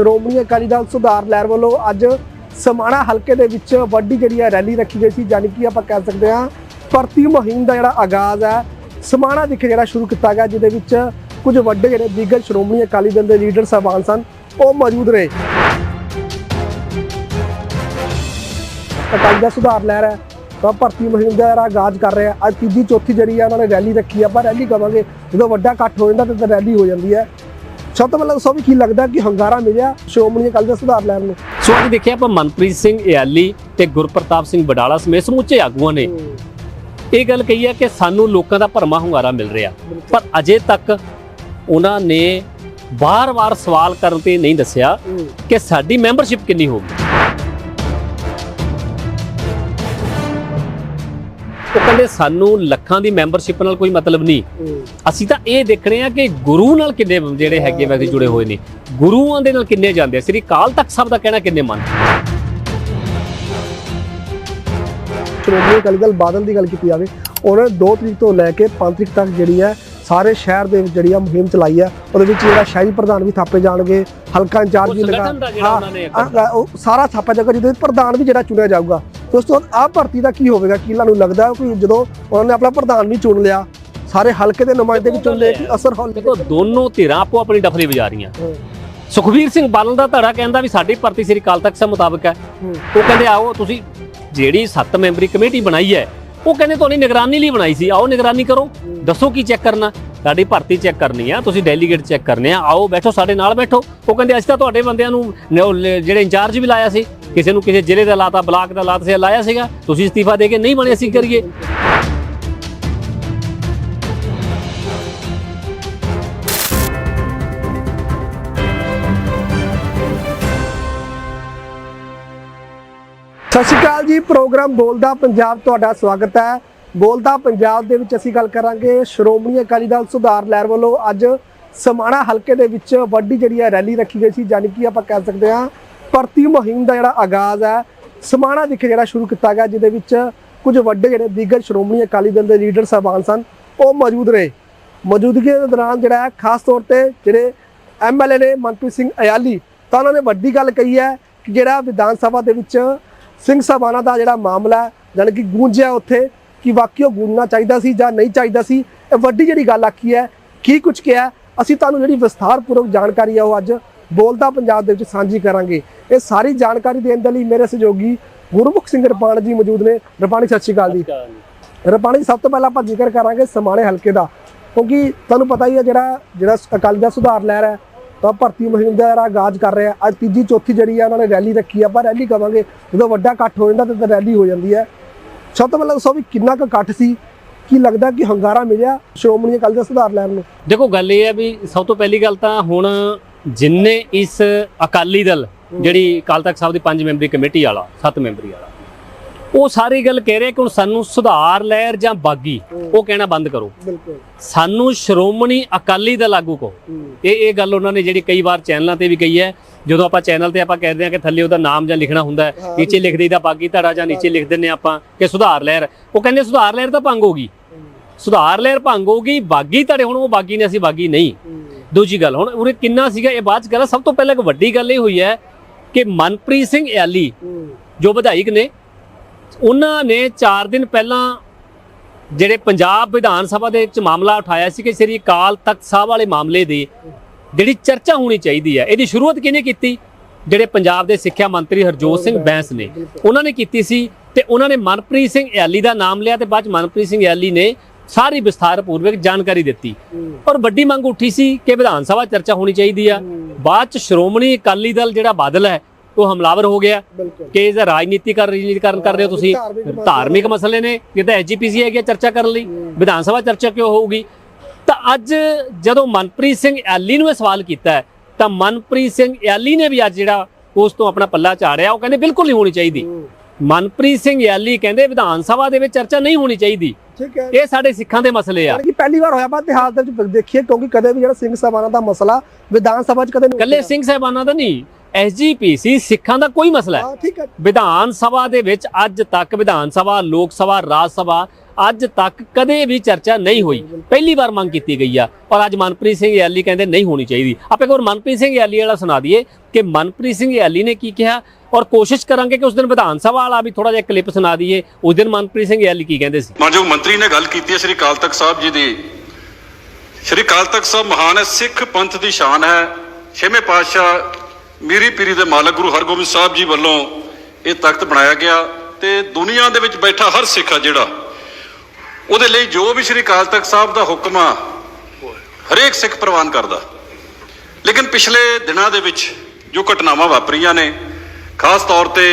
ਸ਼੍ਰੋਮਣੀ ਅਕਾਲੀ ਦਲ ਸੁਧਾਰ ਲਹਿਰ ਵੱਲੋਂ ਅੱਜ ਸਮਾਣਾ ਹਲਕੇ ਦੇ ਵਿੱਚ ਵੱਡੀ ਜਿਹੜੀ ਹੈ ਰੈਲੀ ਰੱਖੀ ਗਈ ਸੀ ਯਾਨੀ ਕਿ ਆਪਾਂ ਕਹਿ ਸਕਦੇ ਹਾਂ ਭਰਤੀ ਮੁਹਿੰਮ ਦਾ ਜਿਹੜਾ ਆਗਾਜ਼ ਹੈ, ਸਮਾਣਾ ਵਿਖੇ ਜਿਹੜਾ ਸ਼ੁਰੂ ਕੀਤਾ ਗਿਆ, ਜਿਹਦੇ ਵਿੱਚ ਕੁਝ ਵੱਡੇ ਜਿਹੜੇ ਦਿਗਜ ਸ਼੍ਰੋਮਣੀ ਅਕਾਲੀ ਦਲ ਦੇ ਲੀਡਰ ਸਾਹਿਬਾਨ ਸਨ, ਉਹ ਮੌਜੂਦ ਰਹੇ। ਅਕਾਲੀ ਦਾ ਸੁਧਾਰ ਲਹਿਰ ਹੈ, ਤਾਂ ਭਰਤੀ ਮੁਹਿੰਮ ਦਾ ਜਿਹੜਾ ਆਗਾਜ਼ ਕਰ ਰਿਹਾ ਅੱਜ ਤੀਜੀ ਚੌਥੀ ਜਿਹੜੀ ਆ ਉਹਨਾਂ ਨੇ ਰੈਲੀ ਰੱਖੀ ਆ ਆਪਾਂ ਰੈਲੀ ਕਵਾਂਗੇ, ਜਦੋਂ ਵੱਡਾ ਇਕੱਠ ਹੋ ਜਾਂਦਾ, ਤਾਂ ਰੈਲੀ ਹੋ ਜਾਂਦੀ ਹੈ। ਸਭ ਤੋਂ ਪਹਿਲਾਂ ਵੀ ਕੀ ਲੱਗਦਾ ਕਿ ਹੰਗਾਰਾ ਮਿਲਿਆ? ਸ਼੍ਰੋਮਣੀ ਅਕਾਲੀ ਦਲ ਸੁਧਾਰ ਲਹਿਰ ਨੂੰ। ਸੋ ਅੱਜ ਦੇਖਿਆ ਆਪਾਂ ਮਨਪ੍ਰੀਤ ਸਿੰਘ ਇਆਲੀ ਤੇ ਗੁਰਪ੍ਰਤਾਪ ਸਿੰਘ ਬਡਾਲਾ ਸਮੇਤ ਸਮੁੱਚੇ ਆਗੂਆਂ ਨੇ। ਇਹ ਗੱਲ ਕਹੀ ਹੈ ਕਿ ਸਾਨੂੰ ਲੋਕਾਂ ਦਾ ਭਰਮਾ ਹੁੰਗਾਰਾ ਮਿਲ ਰਿਹਾ। ਪਰ ਅਜੇ ਤੱਕ ਉਹਨਾਂ ਨੇ ਵਾਰ-ਵਾਰ ਸਵਾਲ ਕਰਨ ਤੇ ਨਹੀਂ ਦੱਸਿਆ ਕਿ ਸਾਡੀ ਮੈਂਬਰਸ਼ਿਪ ਕਿੰਨੀ ਹੋਊਗੀ। ਉਹ ਕਹਿੰਦੇ ਸਾਨੂੰ ਲੱਖਾਂ ਦੀ ਮੈਂਬਰਸ਼ਿਪ ਨਾਲ ਕੋਈ ਮਤਲਬ ਨਹੀਂ। ਅਸੀਂ ਤਾਂ ਇਹ ਦੇਖਣੇ ਆ ਕਿ ਗੁਰੂ ਨਾਲ ਕਿੰਨੇ ਜਿਹੜੇ ਹੈਗੇ ਵੈਸੇ ਜੁੜੇ ਹੋਏ ਨੇ। ਗੁਰੂਆਂ ਦੇ ਨਾਲ ਕਿੰਨੇ ਜਾਂਦੇ ਆ। ਸ੍ਰੀ ਕਾਲ ਤੱਕ ਸਭ ਦਾ ਕਹਿਣਾ ਕਿੰਨੇ ਮੰਨ? ਸ਼੍ਰੋਮਣੀ ਅਕਾਲੀ ਦਲ ਬਾਦਲ ਦੀ ਗੱਲ ਕੀਤੀ ਜਾਵੇ। ਉਹਨਾਂ ਨੇ 2 ਤਰੀਕ ਤੋਂ ਲੈ ਕੇ 5 ਤਰੀਕ ਤੱਕ ਜਿਹੜੀ ਹੈ ਸਾਰੇ ਸ਼ਹਿਰ ਦੇ ਵਿੱਚ ਜਿਹੜੀ ਆ ਮੁਹਿੰਮ ਚਲਾਈ ਹੈ। ਉਹਦੇ ਵਿੱਚ ਜਿਹੜਾ ਸ਼ਹਿਰੀ ਪ੍ਰਧਾਨ ਵੀ ਥਾਪੇ ਜਾਣਗੇ ਹਲਕਾ ਇੰਚਾਰਜ ਵੀ ਲਗਾ। ਸਾਰਾ ਥਾਪਾ ਜਾਊਗਾ ਜਿਹਦੇ ਪ੍ਰਧਾਨ ਵੀ ਜਿਹੜਾ ਚੁਣਿਆ ਜਾਊਗਾ। ਦੋਸਤੋ ਆਹ ਭਰਤੀ ਦਾ ਕੀ ਹੋਵੇਗਾ? ਕੀ ਤੁਹਾਨੂੰ ਲੱਗਦਾ ਕਿ ਜਦੋਂ ਉਹਨਾਂ ਨੇ ਆਪਣਾ ਪ੍ਰਧਾਨ ਵੀ ਚੁਣ ਲਿਆ ਸਾਰੇ ਹਲਕੇ ਦੇ ਨੁਮਾਇੰਦੇ ਵੀ ਚੁਣ ਲਏ ਕਿ ਅਸਰ ਹੋਣ ਦੇਖੋ ਦੋਨੋਂ ਧਿਰਾਂ ਆਪੋ ਆਪਣੀ ਡਫਲੀ ਵਜਾ ਰਹੀਆਂ। ਸੁਖਵੀਰ ਸਿੰਘ ਬਾਦਲ ਦਾ ਧੜਾ ਕਹਿੰਦਾ ਵੀ ਸਾਡੀ ਭਰਤੀ ਸ੍ਰੀ ਕਾਲ ਤੱਕ ਸੇ ਮੁਤਾਬਕ ਹੈ। ਉਹ ਕਹਿੰਦੇ ਆਓ ਤੁਸੀਂ ਜਿਹੜੀ 7 ਮੈਂਬਰੀ ਕਮੇਟੀ ਬਣਾਈ ਹੈ ਉਹ ਕਹਿੰਦੇ ਤੁਹਾਡੀ ਨਿਗਰਾਨੀ ਲਈ ਬਣਾਈ ਸੀ। ਆਓ ਨਿਗਰਾਨੀ ਕਰੋ। ਦੱਸੋ ਕੀ ਚੈੱਕ ਕਰਨਾ? ਸਾਡੀ ਭਰਤੀ ਚੈੱਕ ਕਰਨੀ ਆ, ਤੁਸੀਂ ਡੈਲੀਗੇਟ ਚੈੱਕ ਕਰਨੇ ਆ, ਆਓ ਬੈਠੋ ਸਾਡੇ ਨਾਲ ਬੈਠੋ। ਉਹ ਕਹਿੰਦੇ ਅਸੀਂ ਤਾਂ ਤੁਹਾਡੇ ਬੰਦਿਆਂ ਨੂੰ ਜਿਹੜੇ ਇੰਚਾਰਜ ਵੀ ਲਾਇਆ ਸੀ, ਕਿਸੇ ਨੂੰ ਕਿਸੇ ਜ਼ਿਲ੍ਹੇ ਦਾ ਲਾਤਾ, ਬਲਾਕ ਦਾ ਲਾਤਾ ਸੀ ਲਾਇਆ ਸੀਗਾ, ਤੁਸੀਂ ਅਸਤੀਫਾ ਦੇ ਕੇ ਨਹੀਂ ਬਣੇ ਅਸੀਂ ਕਰੀਏ। ਸਤਿ ਸ਼੍ਰੀ ਅਕਾਲ ਜੀ, ਪ੍ਰੋਗਰਾਮ ਬੋਲਦਾ ਪੰਜਾਬ, ਤੁਹਾਡਾ ਸਵਾਗਤ ਹੈ। ਬੋਲਦਾ ਪੰਜਾਬ ਦੇ ਵਿੱਚ ਅਸੀਂ ਗੱਲ ਕਰਾਂਗੇ। ਸ਼੍ਰੋਮਣੀ ਅਕਾਲੀ ਦਲ ਸੁਧਾਰ ਲਹਿਰ ਵੱਲੋਂ ਅੱਜ ਸਮਾਣਾ ਹਲਕੇ ਦੇ ਵਿੱਚ ਵੱਡੀ ਜਿਹੜੀ ਹੈ ਰੈਲੀ ਰੱਖੀ ਗਈ ਸੀ ਯਾਨੀ ਕਿ ਆਪਾਂ ਕਹਿ ਸਕਦੇ ਹਾਂ ਭਰਤੀ ਮੁਹਿੰਮ ਦਾ ਜਿਹੜਾ ਆਗਾਜ਼ ਹੈ ਸਮਾਣਾ ਵਿਖੇ ਜਿਹੜਾ ਸ਼ੁਰੂ ਕੀਤਾ ਗਿਆ ਜਿਹਦੇ ਵਿੱਚ ਕੁਝ ਵੱਡੇ ਜਿਹੜੇ ਦੀਗਰ ਸ਼੍ਰੋਮਣੀ ਅਕਾਲੀ ਦਲ ਦੇ ਲੀਡਰ ਸਾਹਿਬਾਨ ਸਨ ਉਹ ਮੌਜੂਦ ਰਹੇ। ਮੌਜੂਦਗੀ ਦੇ ਦੌਰਾਨ ਜਿਹੜਾ ਹੈ ਖਾਸ ਤੌਰ ਤੇ ਜਿਹੜੇ ਐਮਐਲਏ ਨੇ ਮਨਪ੍ਰੀਤ ਸਿੰਘ ਅਯਾਲੀ ਤਾਂ ਉਹਨਾਂ ਨੇ ਵੱਡੀ ਗੱਲ ਕਹੀ ਹੈ ਕਿ ਜਿਹੜਾ ਵਿਧਾਨ ਸਭਾ ਦੇ ਵਿੱਚ ਸਿੰਘ ਸਾਹਿਬਾਨਾਂ ਦਾ ਜਿਹੜਾ ਮਾਮਲਾ ਹੈ, ਜਾਣੀ ਕਿ ਗੂੰਜਿਆ ਉੱਥੇ ਕਿ ਵਾਕਈ ਉਹ ਗੂੰਜਣਾ ਚਾਹੀਦਾ ਸੀ ਜਾਂ ਨਹੀਂ ਚਾਹੀਦਾ ਸੀ ਇਹ ਵੱਡੀ ਜਿਹੜੀ ਗੱਲ ਆਖੀ ਹੈ ਕੀ ਕੁਝ ਕਿਹਾ ਅਸੀਂ ਤੁਹਾਨੂੰ ਜਿਹੜੀ ਵਿਸਥਾਰਪੂਰਵਕ ਜਾਣਕਾਰੀ ਹੈ ਉਹ ਅੱਜ ਬੋਲਦਾ ਪੰਜਾਬ ਦੇ ਵਿੱਚ ਸਾਂਝੀ ਕਰਾਂਗੇ। ਇਹ ਸਾਰੀ ਜਾਣਕਾਰੀ ਦੇਣ ਦੇ ਲਈ ਮੇਰੇ ਸਹਿਯੋਗੀ ਗੁਰਮੁਖ ਸਿੰਘ ਰਪਾਣ ਜੀ ਮੌਜੂਦ ਨੇ। ਰਪਾਣੀ ਸਤਿ ਸ਼੍ਰੀ ਅਕਾਲ ਜੀ। ਰਪਾਣੀ ਜੀ, ਸਭ ਤੋਂ ਪਹਿਲਾਂ ਆਪਾਂ ਜ਼ਿਕਰ ਕਰਾਂਗੇ ਸਮਾਣੇ ਹਲਕੇ ਦਾ ਕਿਉਂਕਿ ਤੁਹਾਨੂੰ ਪਤਾ ਹੀ ਹੈ ਜਿਹੜਾ ਜਿਹੜਾ ਅਕਾਲੀ ਦਾ ਸੁਧਾਰ ਲਹਿਰ ਹੈ ਤਾਂ ਭਰਤੀ ਮੁਹਿੰਮ ਦਾ ਜਿਹੜਾ ਆਗਾਜ਼ ਕਰ ਰਿਹਾ ਅੱਜ ਤੀਜੀ ਚੌਥੀ ਜਿਹੜੀ ਹੈ ਉਹਨਾਂ ਨੇ ਰੈਲੀ ਰੱਖੀ ਆ ਆਪਾਂ ਰੈਲੀ ਕਵਾਂਗੇ ਜਦੋਂ ਵੱਡਾ ਇਕੱਠ ਹੋ ਜਾਂਦਾ ਤਾਂ ਰੈਲੀ ਹੋ ਜਾਂਦੀ ਹੈ। ਸਭ ਤੋਂ ਪਹਿਲਾਂ ਦੱਸੋ ਵੀ ਕਿੰਨਾ ਕੁ ਇਕੱਠ ਸੀ? ਕੀ ਲੱਗਦਾ ਕਿ ਹੰਗਾਰਾ ਮਿਲਿਆ? ਸ਼੍ਰੋਮਣੀ ਅਕਾਲੀ ਦਾ ਸੁਧਾਰ ਲਹਿਰ ਨੂੰ। ਦੇਖੋ ਗੱਲ ਇਹ ਹੈ ਵੀ ਸਭ ਤੋਂ ਪਹਿਲੀ ਗੱਲ ਤਾਂ ਹੁਣ ਜਿੰਨੇ ਇਸ ਅਕਾਲੀ ਦਲ ਜਿਹੜੀ ਕਾਲ ਤਖਤ ਸਾਹਿਬ ਦੀ ਪੰਜ ਮੈਂਬਰੀ ਕਮੇਟੀ ਵਾਲਾ ਸੱਤ ਮੈਂਬਰੀ ਵਾਲਾ ਉਹ ਸਾਰੀ ਗੱਲ ਕਹਿ ਰਹੇ ਕਿ ਹੁਣ ਸਾਨੂੰ ਸੁਧਾਰ ਲਹਿਰ ਜਾਂ ਬਾਗੀ ਉਹ ਕਹਿਣਾ ਬੰਦ ਕਰੋ। ਬਿਲਕੁਲ। ਸਾਨੂੰ ਸ਼੍ਰੋਮਣੀ ਅਕਾਲੀ ਦਲ ਆਗੂ ਕਹੋ ਇਹ ਇਹ ਗੱਲ ਉਹਨਾਂ ਨੇ ਜਿਹੜੀ ਕਈ ਵਾਰ ਚੈਨਲਾਂ ਤੇ ਵੀ ਕਹੀ ਹੈ ਜਦੋਂ ਆਪਾਂ ਚੈਨਲ ਤੇ ਆਪਾਂ ਕਹਿੰਦੇ ਆ ਕਿ ਥੱਲੇ ਉਹਦਾ ਨਾਮ ਜਾਂ ਲਿਖਣਾ ਹੁੰਦਾ ਹੈ ਹਾਂ। ਨੀਚੇ ਲਿਖ ਦਈਦਾ ਬਾਗੀ ਧੜਾ ਜਾਂ ਨੀਚੇ ਲਿਖ ਦਿੰਨੇ ਆਪਾਂ ਕਿ ਸੁਧਾਰ ਲਹਿਰ। ਉਹ ਕਹਿੰਦੇ ਸੁਧਾਰ ਲਹਿਰ ਤਾਂ ਭੰਗ ਹੋਗੀ ਸੁਧਾਰ ਲਹਿਰ ਭੰਗ ਹੋਗੀ ਬਾਗੀ ਧੜੇ ਹੁਣ ਉਹ ਬਾਗੀ ਨੇ ਅਸੀਂ ਬਾਗੀ ਨਹੀਂ। ਦੂਜੀ ਗੱਲ ਹੁਣ ਉਰੇ ਕਿੰਨਾ ਸੀਗਾ ਇਹ ਬਾਅਦ ਚ ਗੱਲ। ਸਭ ਤੋਂ ਪਹਿਲਾਂ ਇੱਕ ਵੱਡੀ ਗੱਲ ਇਹ ਹੋਈ ਹੈ ਕਿ ਮਨਪ੍ਰੀਤ ਸਿੰਘ ਯਾਲੀ ਜੋ ਵਿਧਾਇਕ ਨੇ ਉਹਨਾਂ ਨੇ 4 ਦਿਨ ਪਹਿਲਾਂ ਜਿਹੜੇ ਪੰਜਾਬ ਵਿਧਾਨ ਸਭਾ ਦੇ ਵਿੱਚ ਮਾਮਲਾ ਉਠਾਇਆ ਸੀ ਕਿ ਸ੍ਰੀ ਅਕਾਲ ਤਖਤ ਸਾਹਿਬ ਵਾਲੇ ਮਾਮਲੇ ਦੀ ਜਿਹੜੀ ਚਰਚਾ ਹੋਣੀ ਚਾਹੀਦੀ ਹੈ ਇਹਦੀ ਸ਼ੁਰੂਆਤ ਕਿਹਨੇ ਕੀਤੀ? ਜਿਹੜੇ ਪੰਜਾਬ ਦੇ ਸਿੱਖਿਆ ਮੰਤਰੀ ਹਰਜੋਤ ਸਿੰਘ ਬੈਂਸ ਨੇ। ਉਹਨਾਂ ਨੇ ਕੀਤੀ ਸੀ ਤੇ ਉਹਨਾਂ ਨੇ ਮਨਪ੍ਰੀਤ ਸਿੰਘ ਯਾਲੀ ਦਾ ਨਾਮ ਲਿਆ ਤੇ ਬਾਅਦ ਚ ਮਨਪ੍ਰੀਤ ਸਿੰਘ ਯਾਲੀ ਨੇ ਸਾਰੀ ਵਿਸਥਾਰ ਪੂਰਵਕ ਜਾਣਕਾਰੀ ਦਿੱਤੀ। ਔਰ ਵੱਡੀ ਮੰਗ ਉੱਠੀ ਸੀ ਕਿ ਵਿਧਾਨ ਸਭਾ ਚਰਚਾ ਹੋਣੀ ਚਾਹੀਦੀ ਆ। ਬਾਅਦ ਚ ਸ਼੍ਰੋਮਣੀ ਅਕਾਲੀ ਦਲ ਜਿਹੜਾ ਬਾਦਲ ਹੈ ਉਹ ਹਮਲਾਵਰ ਹੋ ਗਿਆ ਕਿ ਇਹਦਾ ਰਾਜਨੀਤੀਕਰਨ ਰਾਜਨੀਤੀਕਰਨ ਕਰ ਰਹੇ ਹੋ ਤੁਸੀਂ। ਧਾਰਮਿਕ ਮਸਲੇ ਨੇ। ਇਹ ਤਾਂ ਐਜੀਪੀਸੀ ਹੈਗੀ ਚਰਚਾ ਕਰਨ ਲਈ। ਵਿਧਾਨ ਸਭਾ ਚਰਚਾ ਕਿਉਂ ਹੋਊਗੀ? ਤਾਂ ਅੱਜ ਜਦੋਂ ਮਨਪ੍ਰੀਤ ਸਿੰਘ ਐਲੀ ਨੂੰ ਇਹ ਸਵਾਲ ਕੀਤਾ ਤਾਂ ਮਨਪ੍ਰੀਤ ਸਿੰਘ ਐਲੀ ਨੇ ਵੀ ਅੱਜ ਜਿਹੜਾ ਉਸ ਤੋਂ ਆਪਣਾ ਪੱਲਾ ਝਾੜਿਆ। ਉਹ ਕਹਿੰਦੇ ਬਿਲਕੁਲ ਨਹੀਂ ਹੋਣੀ ਚਾਹੀਦੀ। ਮਨਪ੍ਰੀਤ ਸਿੰਘ ਐਲੀ ਕਹਿੰਦੇ ਵਿਧਾਨ ਸਭਾ ਦੇ ਵਿੱਚ ਚਰਚਾ ਨਹੀਂ ਹੋਣੀ ਚਾਹੀਦੀ। ਠੀਕ ਹੈ। ਇਹ ਸਾਡੇ ਸਿੱਖਾਂ ਦੇ ਮਸਲੇ ਆ। ਕਿ ਪਹਿਲੀ ਵਾਰ ਹੋਇਆ ਆਪਾਂ ਇਤਿਹਾਸ ਦੇ ਵਿੱਚ ਦੇਖੀਏ ਕਿਉਂਕਿ ਕਦੇ ਵੀ ਜਿਹੜਾ ਸਿੰਘ ਸਾਹਿਬਾਨਾਂ ਦਾ ਮਸਲਾ ਵਿਧਾਨ ਸਭਾ 'ਚ ਕਦੇ ਨਹੀਂ ਕੱਲੇ। ਸਿੰਘ ਸਾਹਿਬਾਨਾਂ ਦਾ ਨਹੀਂ। ਐਸਜੀਪੀਸੀ ਸਿੱਖਾਂ ਦਾ ਕੋਈ ਮਸਲਾ ਹੈ? ਹਾਂ ਠੀਕ ਹੈ। ਵਿਧਾਨ ਸਭਾ ਦੇ ਵਿੱਚ ਅੱਜ ਤੱਕ ਵਿਧਾਨ ਸਭਾ ਲੋਕ ਸਭਾ ਰਾਜ ਸਭਾ ਅੱਜ ਤੱਕ ਕਦੇ ਵੀ ਚਰਚਾ ਨਹੀਂ ਹੋਈ। ਪਹਿਲੀ ਵਾਰ ਮੰਗ ਕੀਤੀ ਗਈ ਆ ਪਰ ਅੱਜ ਮਨਪ੍ਰੀਤ ਸਿੰਘ ਯਾਲੀ ਕਹਿੰਦੇ ਨਹੀਂ ਹੋਣੀ ਚਾਹੀਦੀ। ਆਪਾਂ ਇੱਕ ਮਨਪ੍ਰੀਤ ਸਿੰਘ ਯਾਲੀ ਵਾਲਾ ਸੁਣਾ ਦਈਏ ਕਿ ਮਨਪ੍ਰੀਤ ਸਿੰਘ ਯਾਲੀ ਨੇ ਕੀ ਕਿਹਾ ਔਰ ਕੋਸ਼ਿਸ਼ ਕਰਾਂਗੇ ਕਿ ਉਸ ਦਿਨ ਵਿਧਾਨ ਸਭਾ ਵਾਲਾ ਵੀ ਥੋੜਾ ਜਿਹਾ ਕਲਿੱਪ ਸੁਣਾ ਦਈਏ। ਉਸ ਦਿਨ ਮਨਪ੍ਰੀਤ ਸਿੰਘ ਯਾਲੀ ਕੀ ਕਹਿੰਦੇ ਸੀ? ਮਾਨਯੋਗ ਮੰਤਰੀ ਨੇ ਗੱਲ ਕੀਤੀ ਹੈ ਸ੍ਰੀ ਅਕਾਲ ਤਖਤ ਸਾਹਿਬ ਜੀ ਦੀ। ਸ੍ਰੀ ਅਕਾਲ ਤਖਤ ਸਾਹਿਬ ਮਹਾਨ ਹੈ ਸਿੱਖ ਪੰਥ ਦੀ ਸ਼ਾਨ ਹੈ। ਛੇਵੇਂ ਪਾਤਸ਼ਾਹ ਮੀਰੀ ਪੀਰੀ ਦੇ ਮਾਲਕ ਗੁਰੂ ਹਰਗੋਬਿੰਦ ਸਾਹਿਬ ਜੀ ਵੱਲੋਂ ਇਹ ਤਖਤ ਬਣਾਇਆ ਗਿਆ ਤੇ ਦੁਨੀਆ ਦੇ ਵਿੱਚ ਬੈਠਾ ਹਰ ਸਿੱਖ ਆ ਜਿਹੜਾ, ਉਹਦੇ ਲਈ ਜੋ ਵੀ ਸ੍ਰੀ ਅਕਾਲ ਤਖਤ ਸਾਹਿਬ ਦਾ ਹੁਕਮ ਆ, ਹਰੇਕ ਸਿੱਖ ਪ੍ਰਵਾਨ ਕਰਦਾ। ਲੇਕਿਨ ਪਿਛਲੇ ਦਿਨਾਂ ਦੇ ਵਿੱਚ ਜੋ ਘਟਨਾਵਾਂ ਵਾਪਰੀਆਂ ਨੇ, ਖਾਸ ਤੌਰ ਤੇ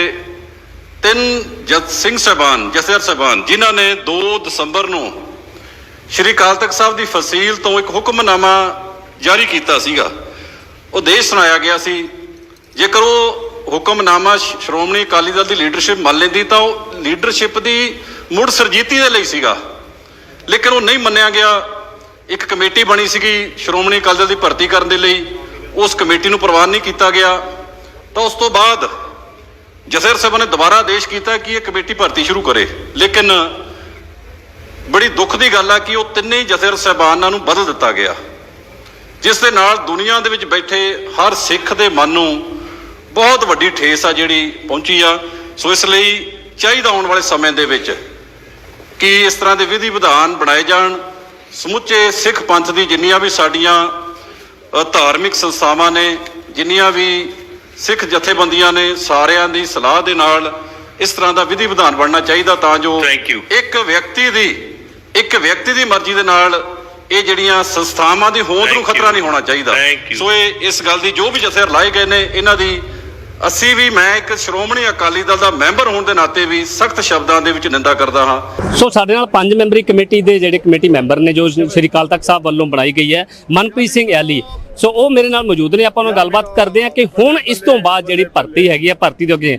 ਤਿੰਨ ਜਤ ਸਿੰਘ ਸਾਹਿਬਾਨ ਜਸਰ ਸਾਹਿਬਾਨ, ਜਿਨ੍ਹਾਂ ਨੇ 2 ਦਸੰਬਰ ਨੂੰ ਸ਼੍ਰੀ ਅਕਾਲ ਤਖਤ ਸਾਹਿਬ ਦੀ ਫਸੀਲ ਤੋਂ ਇੱਕ ਹੁਕਮਨਾਮਾ ਜਾਰੀ ਕੀਤਾ ਸੀਗਾ। ਉਹ ਦੇਸ਼ ਸੁਣਾਇਆ ਗਿਆ ਸੀ। ਜੇਕਰ ਉਹ ਹੁਕਮਨਾਮਾ ਸ਼੍ਰੋਮਣੀ ਅਕਾਲੀ ਦਲ ਦੀ ਲੀਡਰਸ਼ਿਪ ਮੰਨ ਲੈਂਦੀ, ਤਾਂ ਉਹ ਲੀਡਰਸ਼ਿਪ ਦੀ ਮੁੜ ਸਰਜੀਤੀ ਦੇ ਲਈ ਸੀਗਾ। ਲੇਕਿਨ ਉਹ ਨਹੀਂ ਮੰਨਿਆ ਗਿਆ। ਇੱਕ ਕਮੇਟੀ ਬਣੀ ਸੀਗੀ ਸ਼੍ਰੋਮਣੀ ਅਕਾਲੀ ਦਲ ਦੀ ਭਰਤੀ ਕਰਨ ਦੇ ਲਈ। ਉਸ ਕਮੇਟੀ ਨੂੰ ਪ੍ਰਵਾਨ ਨਹੀਂ ਕੀਤਾ ਗਿਆ। ਤਾਂ ਉਸ ਤੋਂ ਬਾਅਦ ਜਸਰ ਸਾਹਿਬ ਨੇ ਦੁਬਾਰਾ ਆਦੇਸ਼ ਕੀਤਾ ਕਿ ਇਹ ਕਮੇਟੀ ਭਰਤੀ ਸ਼ੁਰੂ ਕਰੇ। ਲੇਕਿਨ ਬੜੀ ਦੁੱਖ ਦੀ ਗੱਲ ਆ ਕਿ ਉਹ ਤਿੰਨੇ ਹੀ ਜਥੇਰ ਸਾਹਿਬਾਨਾਂ ਨੂੰ ਬਦਲ ਦਿੱਤਾ ਗਿਆ। ਜਿਸ ਦੇ ਨਾਲ ਦੁਨੀਆ ਦੇ ਵਿੱਚ ਬੈਠੇ ਹਰ ਸਿੱਖ ਦੇ ਮਨ ਨੂੰ ਬਹੁਤ ਵੱਡੀ ਠੇਸ ਆ ਜਿਹੜੀ ਪਹੁੰਚੀ ਆ ਸੋ ਇਸ ਲਈ ਚਾਹੀਦਾ ਆਉਣ ਵਾਲੇ ਸਮੇਂ ਦੇ ਵਿੱਚ ਕਿ ਇਸ ਤਰ੍ਹਾਂ ਦੇ ਵਿਧੀ ਵਿਧਾਨ ਬਣਾਏ ਜਾਣ ਸਮੁੱਚੇ ਸਿੱਖ ਪੰਥ ਦੀ ਜਿੰਨੀਆਂ ਵੀ ਸਾਡੀਆਂ ਧਾਰਮਿਕ ਸੰਸਥਾਵਾਂ ਨੇ ਜਿੰਨੀਆਂ ਵੀ ਸਿੱਖ ਜਥੇਬੰਦੀਆਂ ਨੇ ਸਾਰਿਆਂ ਦੀ ਸਲਾਹ ਦੇ ਨਾਲ ਇਸ ਤਰ੍ਹਾਂ ਦਾ ਵਿਧੀ ਵਿਧਾਨ ਬਣਨਾ ਚਾਹੀਦਾ ਤਾਂ ਜੋ. ਇੱਕ ਵਿਅਕਤੀ ਦੀ ਇੱਕ ਵਿਅਕਤੀ ਦੀ ਮਰਜ਼ੀ ਦੇ ਨਾਲ ਇਹ ਜਿਹੜੀਆਂ ਸੰਸਥਾਵਾਂ ਦੀ ਹੋਂਦ ਨੂੰ ਖਤਰਾ. ਨਹੀਂ ਹੋਣਾ ਚਾਹੀਦਾ. ਸੋ ਇਹ ਇਸ ਗੱਲ ਦੀ ਜੋ ਵੀ ਜਥੇਰ ਲਾਏ ਗਏ ਨੇ ਇਹਨਾਂ ਦੀ ਅਸੀਂ ਵੀ ਮੈਂ ਇੱਕ ਸ਼੍ਰੋਮਣੀ ਅਕਾਲੀ ਦਲ ਦਾ ਮੈਂਬਰ ਹੋਣ ਦੇ ਨਾਤੇ ਵੀ ਸਖਤ ਸ਼ਬਦਾਂ ਦੇ ਵਿੱਚ ਨਿੰਦਾ ਕਰਦਾ ਹਾਂ। ਸੋ ਸਾਡੇ ਨਾਲ ਪੰਜ ਮੈਂਬਰੀ ਕਮੇਟੀ ਦੇ ਜਿਹੜੇ ਕਮੇਟੀ ਮੈਂਬਰ ਨੇ ਜੋ ਸ਼੍ਰੀ ਅਕਾਲ ਤਖਤ ਸਾਹਿਬ ਵੱਲੋਂ ਬਣਾਈ ਗਈ ਹੈ ਮਨਪ੍ਰੀਤ ਸਿੰਘ ਐਲੀ। ਸੋ ਉਹ ਮੇਰੇ ਨਾਲ ਮੌਜੂਦ ਨੇ ਆਪਾਂ ਨਾਲ ਗੱਲਬਾਤ ਕਰਦੇ ਹਾਂ ਕਿ ਹੁਣ ਇਸ ਤੋਂ ਬਾਅਦ ਜਿਹੜੀ ਭਰਤੀ ਹੈਗੀ ਹੈ ਭਰਤੀ ਦੇ ਅੱਗੇ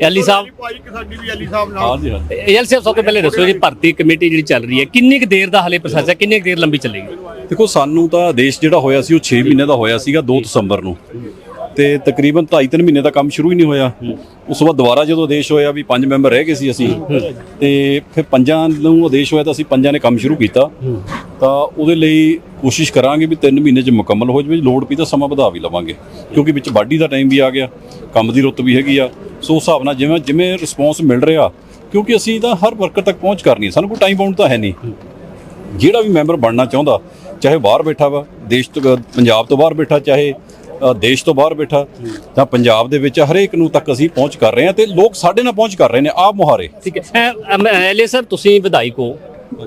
ਐਲੀ ਸਾਹਿਬ ਭਾਈ ਕਿ ਸਾਡੀ ਵੀ ਅਲੀ ਸਾਹਿਬ ਨਾਲ। ਹਾਂਜੀ ਹਾਂਜੀ। ਐਲ ਸਾਹਿਬ ਸਭ ਤੋਂ ਪਹਿਲੇ ਦੱਸੋ ਜੀ ਭਰਤੀ ਕਮੇਟੀ ਜਿਹੜੀ ਚੱਲ ਰਹੀ ਹੈ ਕਿੰਨੀ ਕੁ ਦੇਰ ਦਾ ਹਲੇ ਪ੍ਰੋਸੈਸ ਹੈ ਕਿੰਨੀ ਕੁ ਦੇਰ ਲੰਬੀ ਚੱਲੇਗੀ? ਦੇਖੋ ਸਾਨੂੰ ਤਾਂ ਆਦੇਸ਼ ਜਿਹੜਾ ਹੋਇਆ ਸੀ ਉਹ 6 ਮਹੀਨੇ ਦਾ ਹੋਇਆ ਸੀਗਾ 2 ਦਸੰਬਰ ਨੂੰ। ਤੇ ਤਕਰੀਬਨ 2.5 ਮਹੀਨੇ ਦਾ ਕੰਮ ਸ਼ੁਰੂ ਹੀ ਨਹੀਂ ਹੋਇਆ। ਉਸ ਤੋਂ ਬਾਅਦ ਦੁਬਾਰਾ ਜਦੋਂ ਆਦੇਸ਼ ਹੋਇਆ ਵੀ ਪੰਜ ਮੈਂਬਰ ਰਹਿ ਗਏ ਸੀ ਅਸੀਂ, ਤੇ ਫਿਰ ਪੰਜਾਂ ਨੂੰ ਆਦੇਸ਼ ਹੋਇਆ ਤਾਂ ਅਸੀਂ ਪੰਜਾਂ ਨੇ ਕੰਮ ਸ਼ੁਰੂ ਕੀਤਾ। ਤਾਂ ਉਹਦੇ ਲਈ ਕੋਸ਼ਿਸ਼ ਕਰਾਂਗੇ ਵੀ 3 ਮਹੀਨੇ 'ਚ ਮੁਕੰਮਲ ਹੋ ਜਾਵੇ ਲੋਡ ਪਈ ਤਾਂ ਸਮਾਂ ਵਧਾ ਵੀ ਲਵਾਂਗੇ। ਕਿਉਂਕਿ ਵਿੱਚ ਵਾਢੀ ਦਾ ਟਾਈਮ ਵੀ ਆ ਗਿਆ, ਕੰਮ ਦੀ ਰੁੱਤ ਵੀ ਹੈਗੀ ਆ। ਸੋ ਉਸ ਹਿਸਾਬ ਨਾਲ ਜਿਵੇਂ ਜਿਵੇਂ ਰਿਸਪੌਂਸ ਮਿਲ ਰਿਹਾ, ਕਿਉਂਕਿ ਅਸੀਂ ਤਾਂ ਹਰ ਵਰਕਰ ਤੱਕ ਪਹੁੰਚ ਕਰਨੀ ਹੈ, ਸਾਨੂੰ ਕੋਈ ਟਾਈਮ ਬਾਉਂਡ ਤਾਂ ਹੈ ਨਹੀਂ। ਜਿਹੜਾ ਵੀ ਮੈਂਬਰ ਬਣਨਾ ਚਾਹੁੰਦਾ, ਚਾਹੇ ਬਾਹਰ ਬੈਠਾ ਵਾ, ਦੇਸ਼ ਤੋਂ, ਪੰਜਾਬ ਤੋਂ ਬਾਹਰ ਬੈਠਾ, ਚਾਹੇ ਦੇਸ਼ ਤੋਂ ਬਾਹਰ ਬੈਠਾ ਤਾਂ ਪੰਜਾਬ ਦੇ ਵਿੱਚ ਹਰੇਕ ਨੂੰ ਤੱਕ ਅਸੀਂ ਪਹੁੰਚ ਕਰ ਰਹੇ ਹਾਂ ਤੇ ਲੋਕ ਸਾਡੇ ਨਾਲ ਪਹੁੰਚ ਕਰ ਰਹੇ ਨੇ ਆਪ ਮੁਹਾਰੇ। ਠੀਕ ਹੈ। ਐਲੇ ਸਾਹਿਬ ਤੁਸੀਂ ਵਿਧਾਇਕ ਹੋ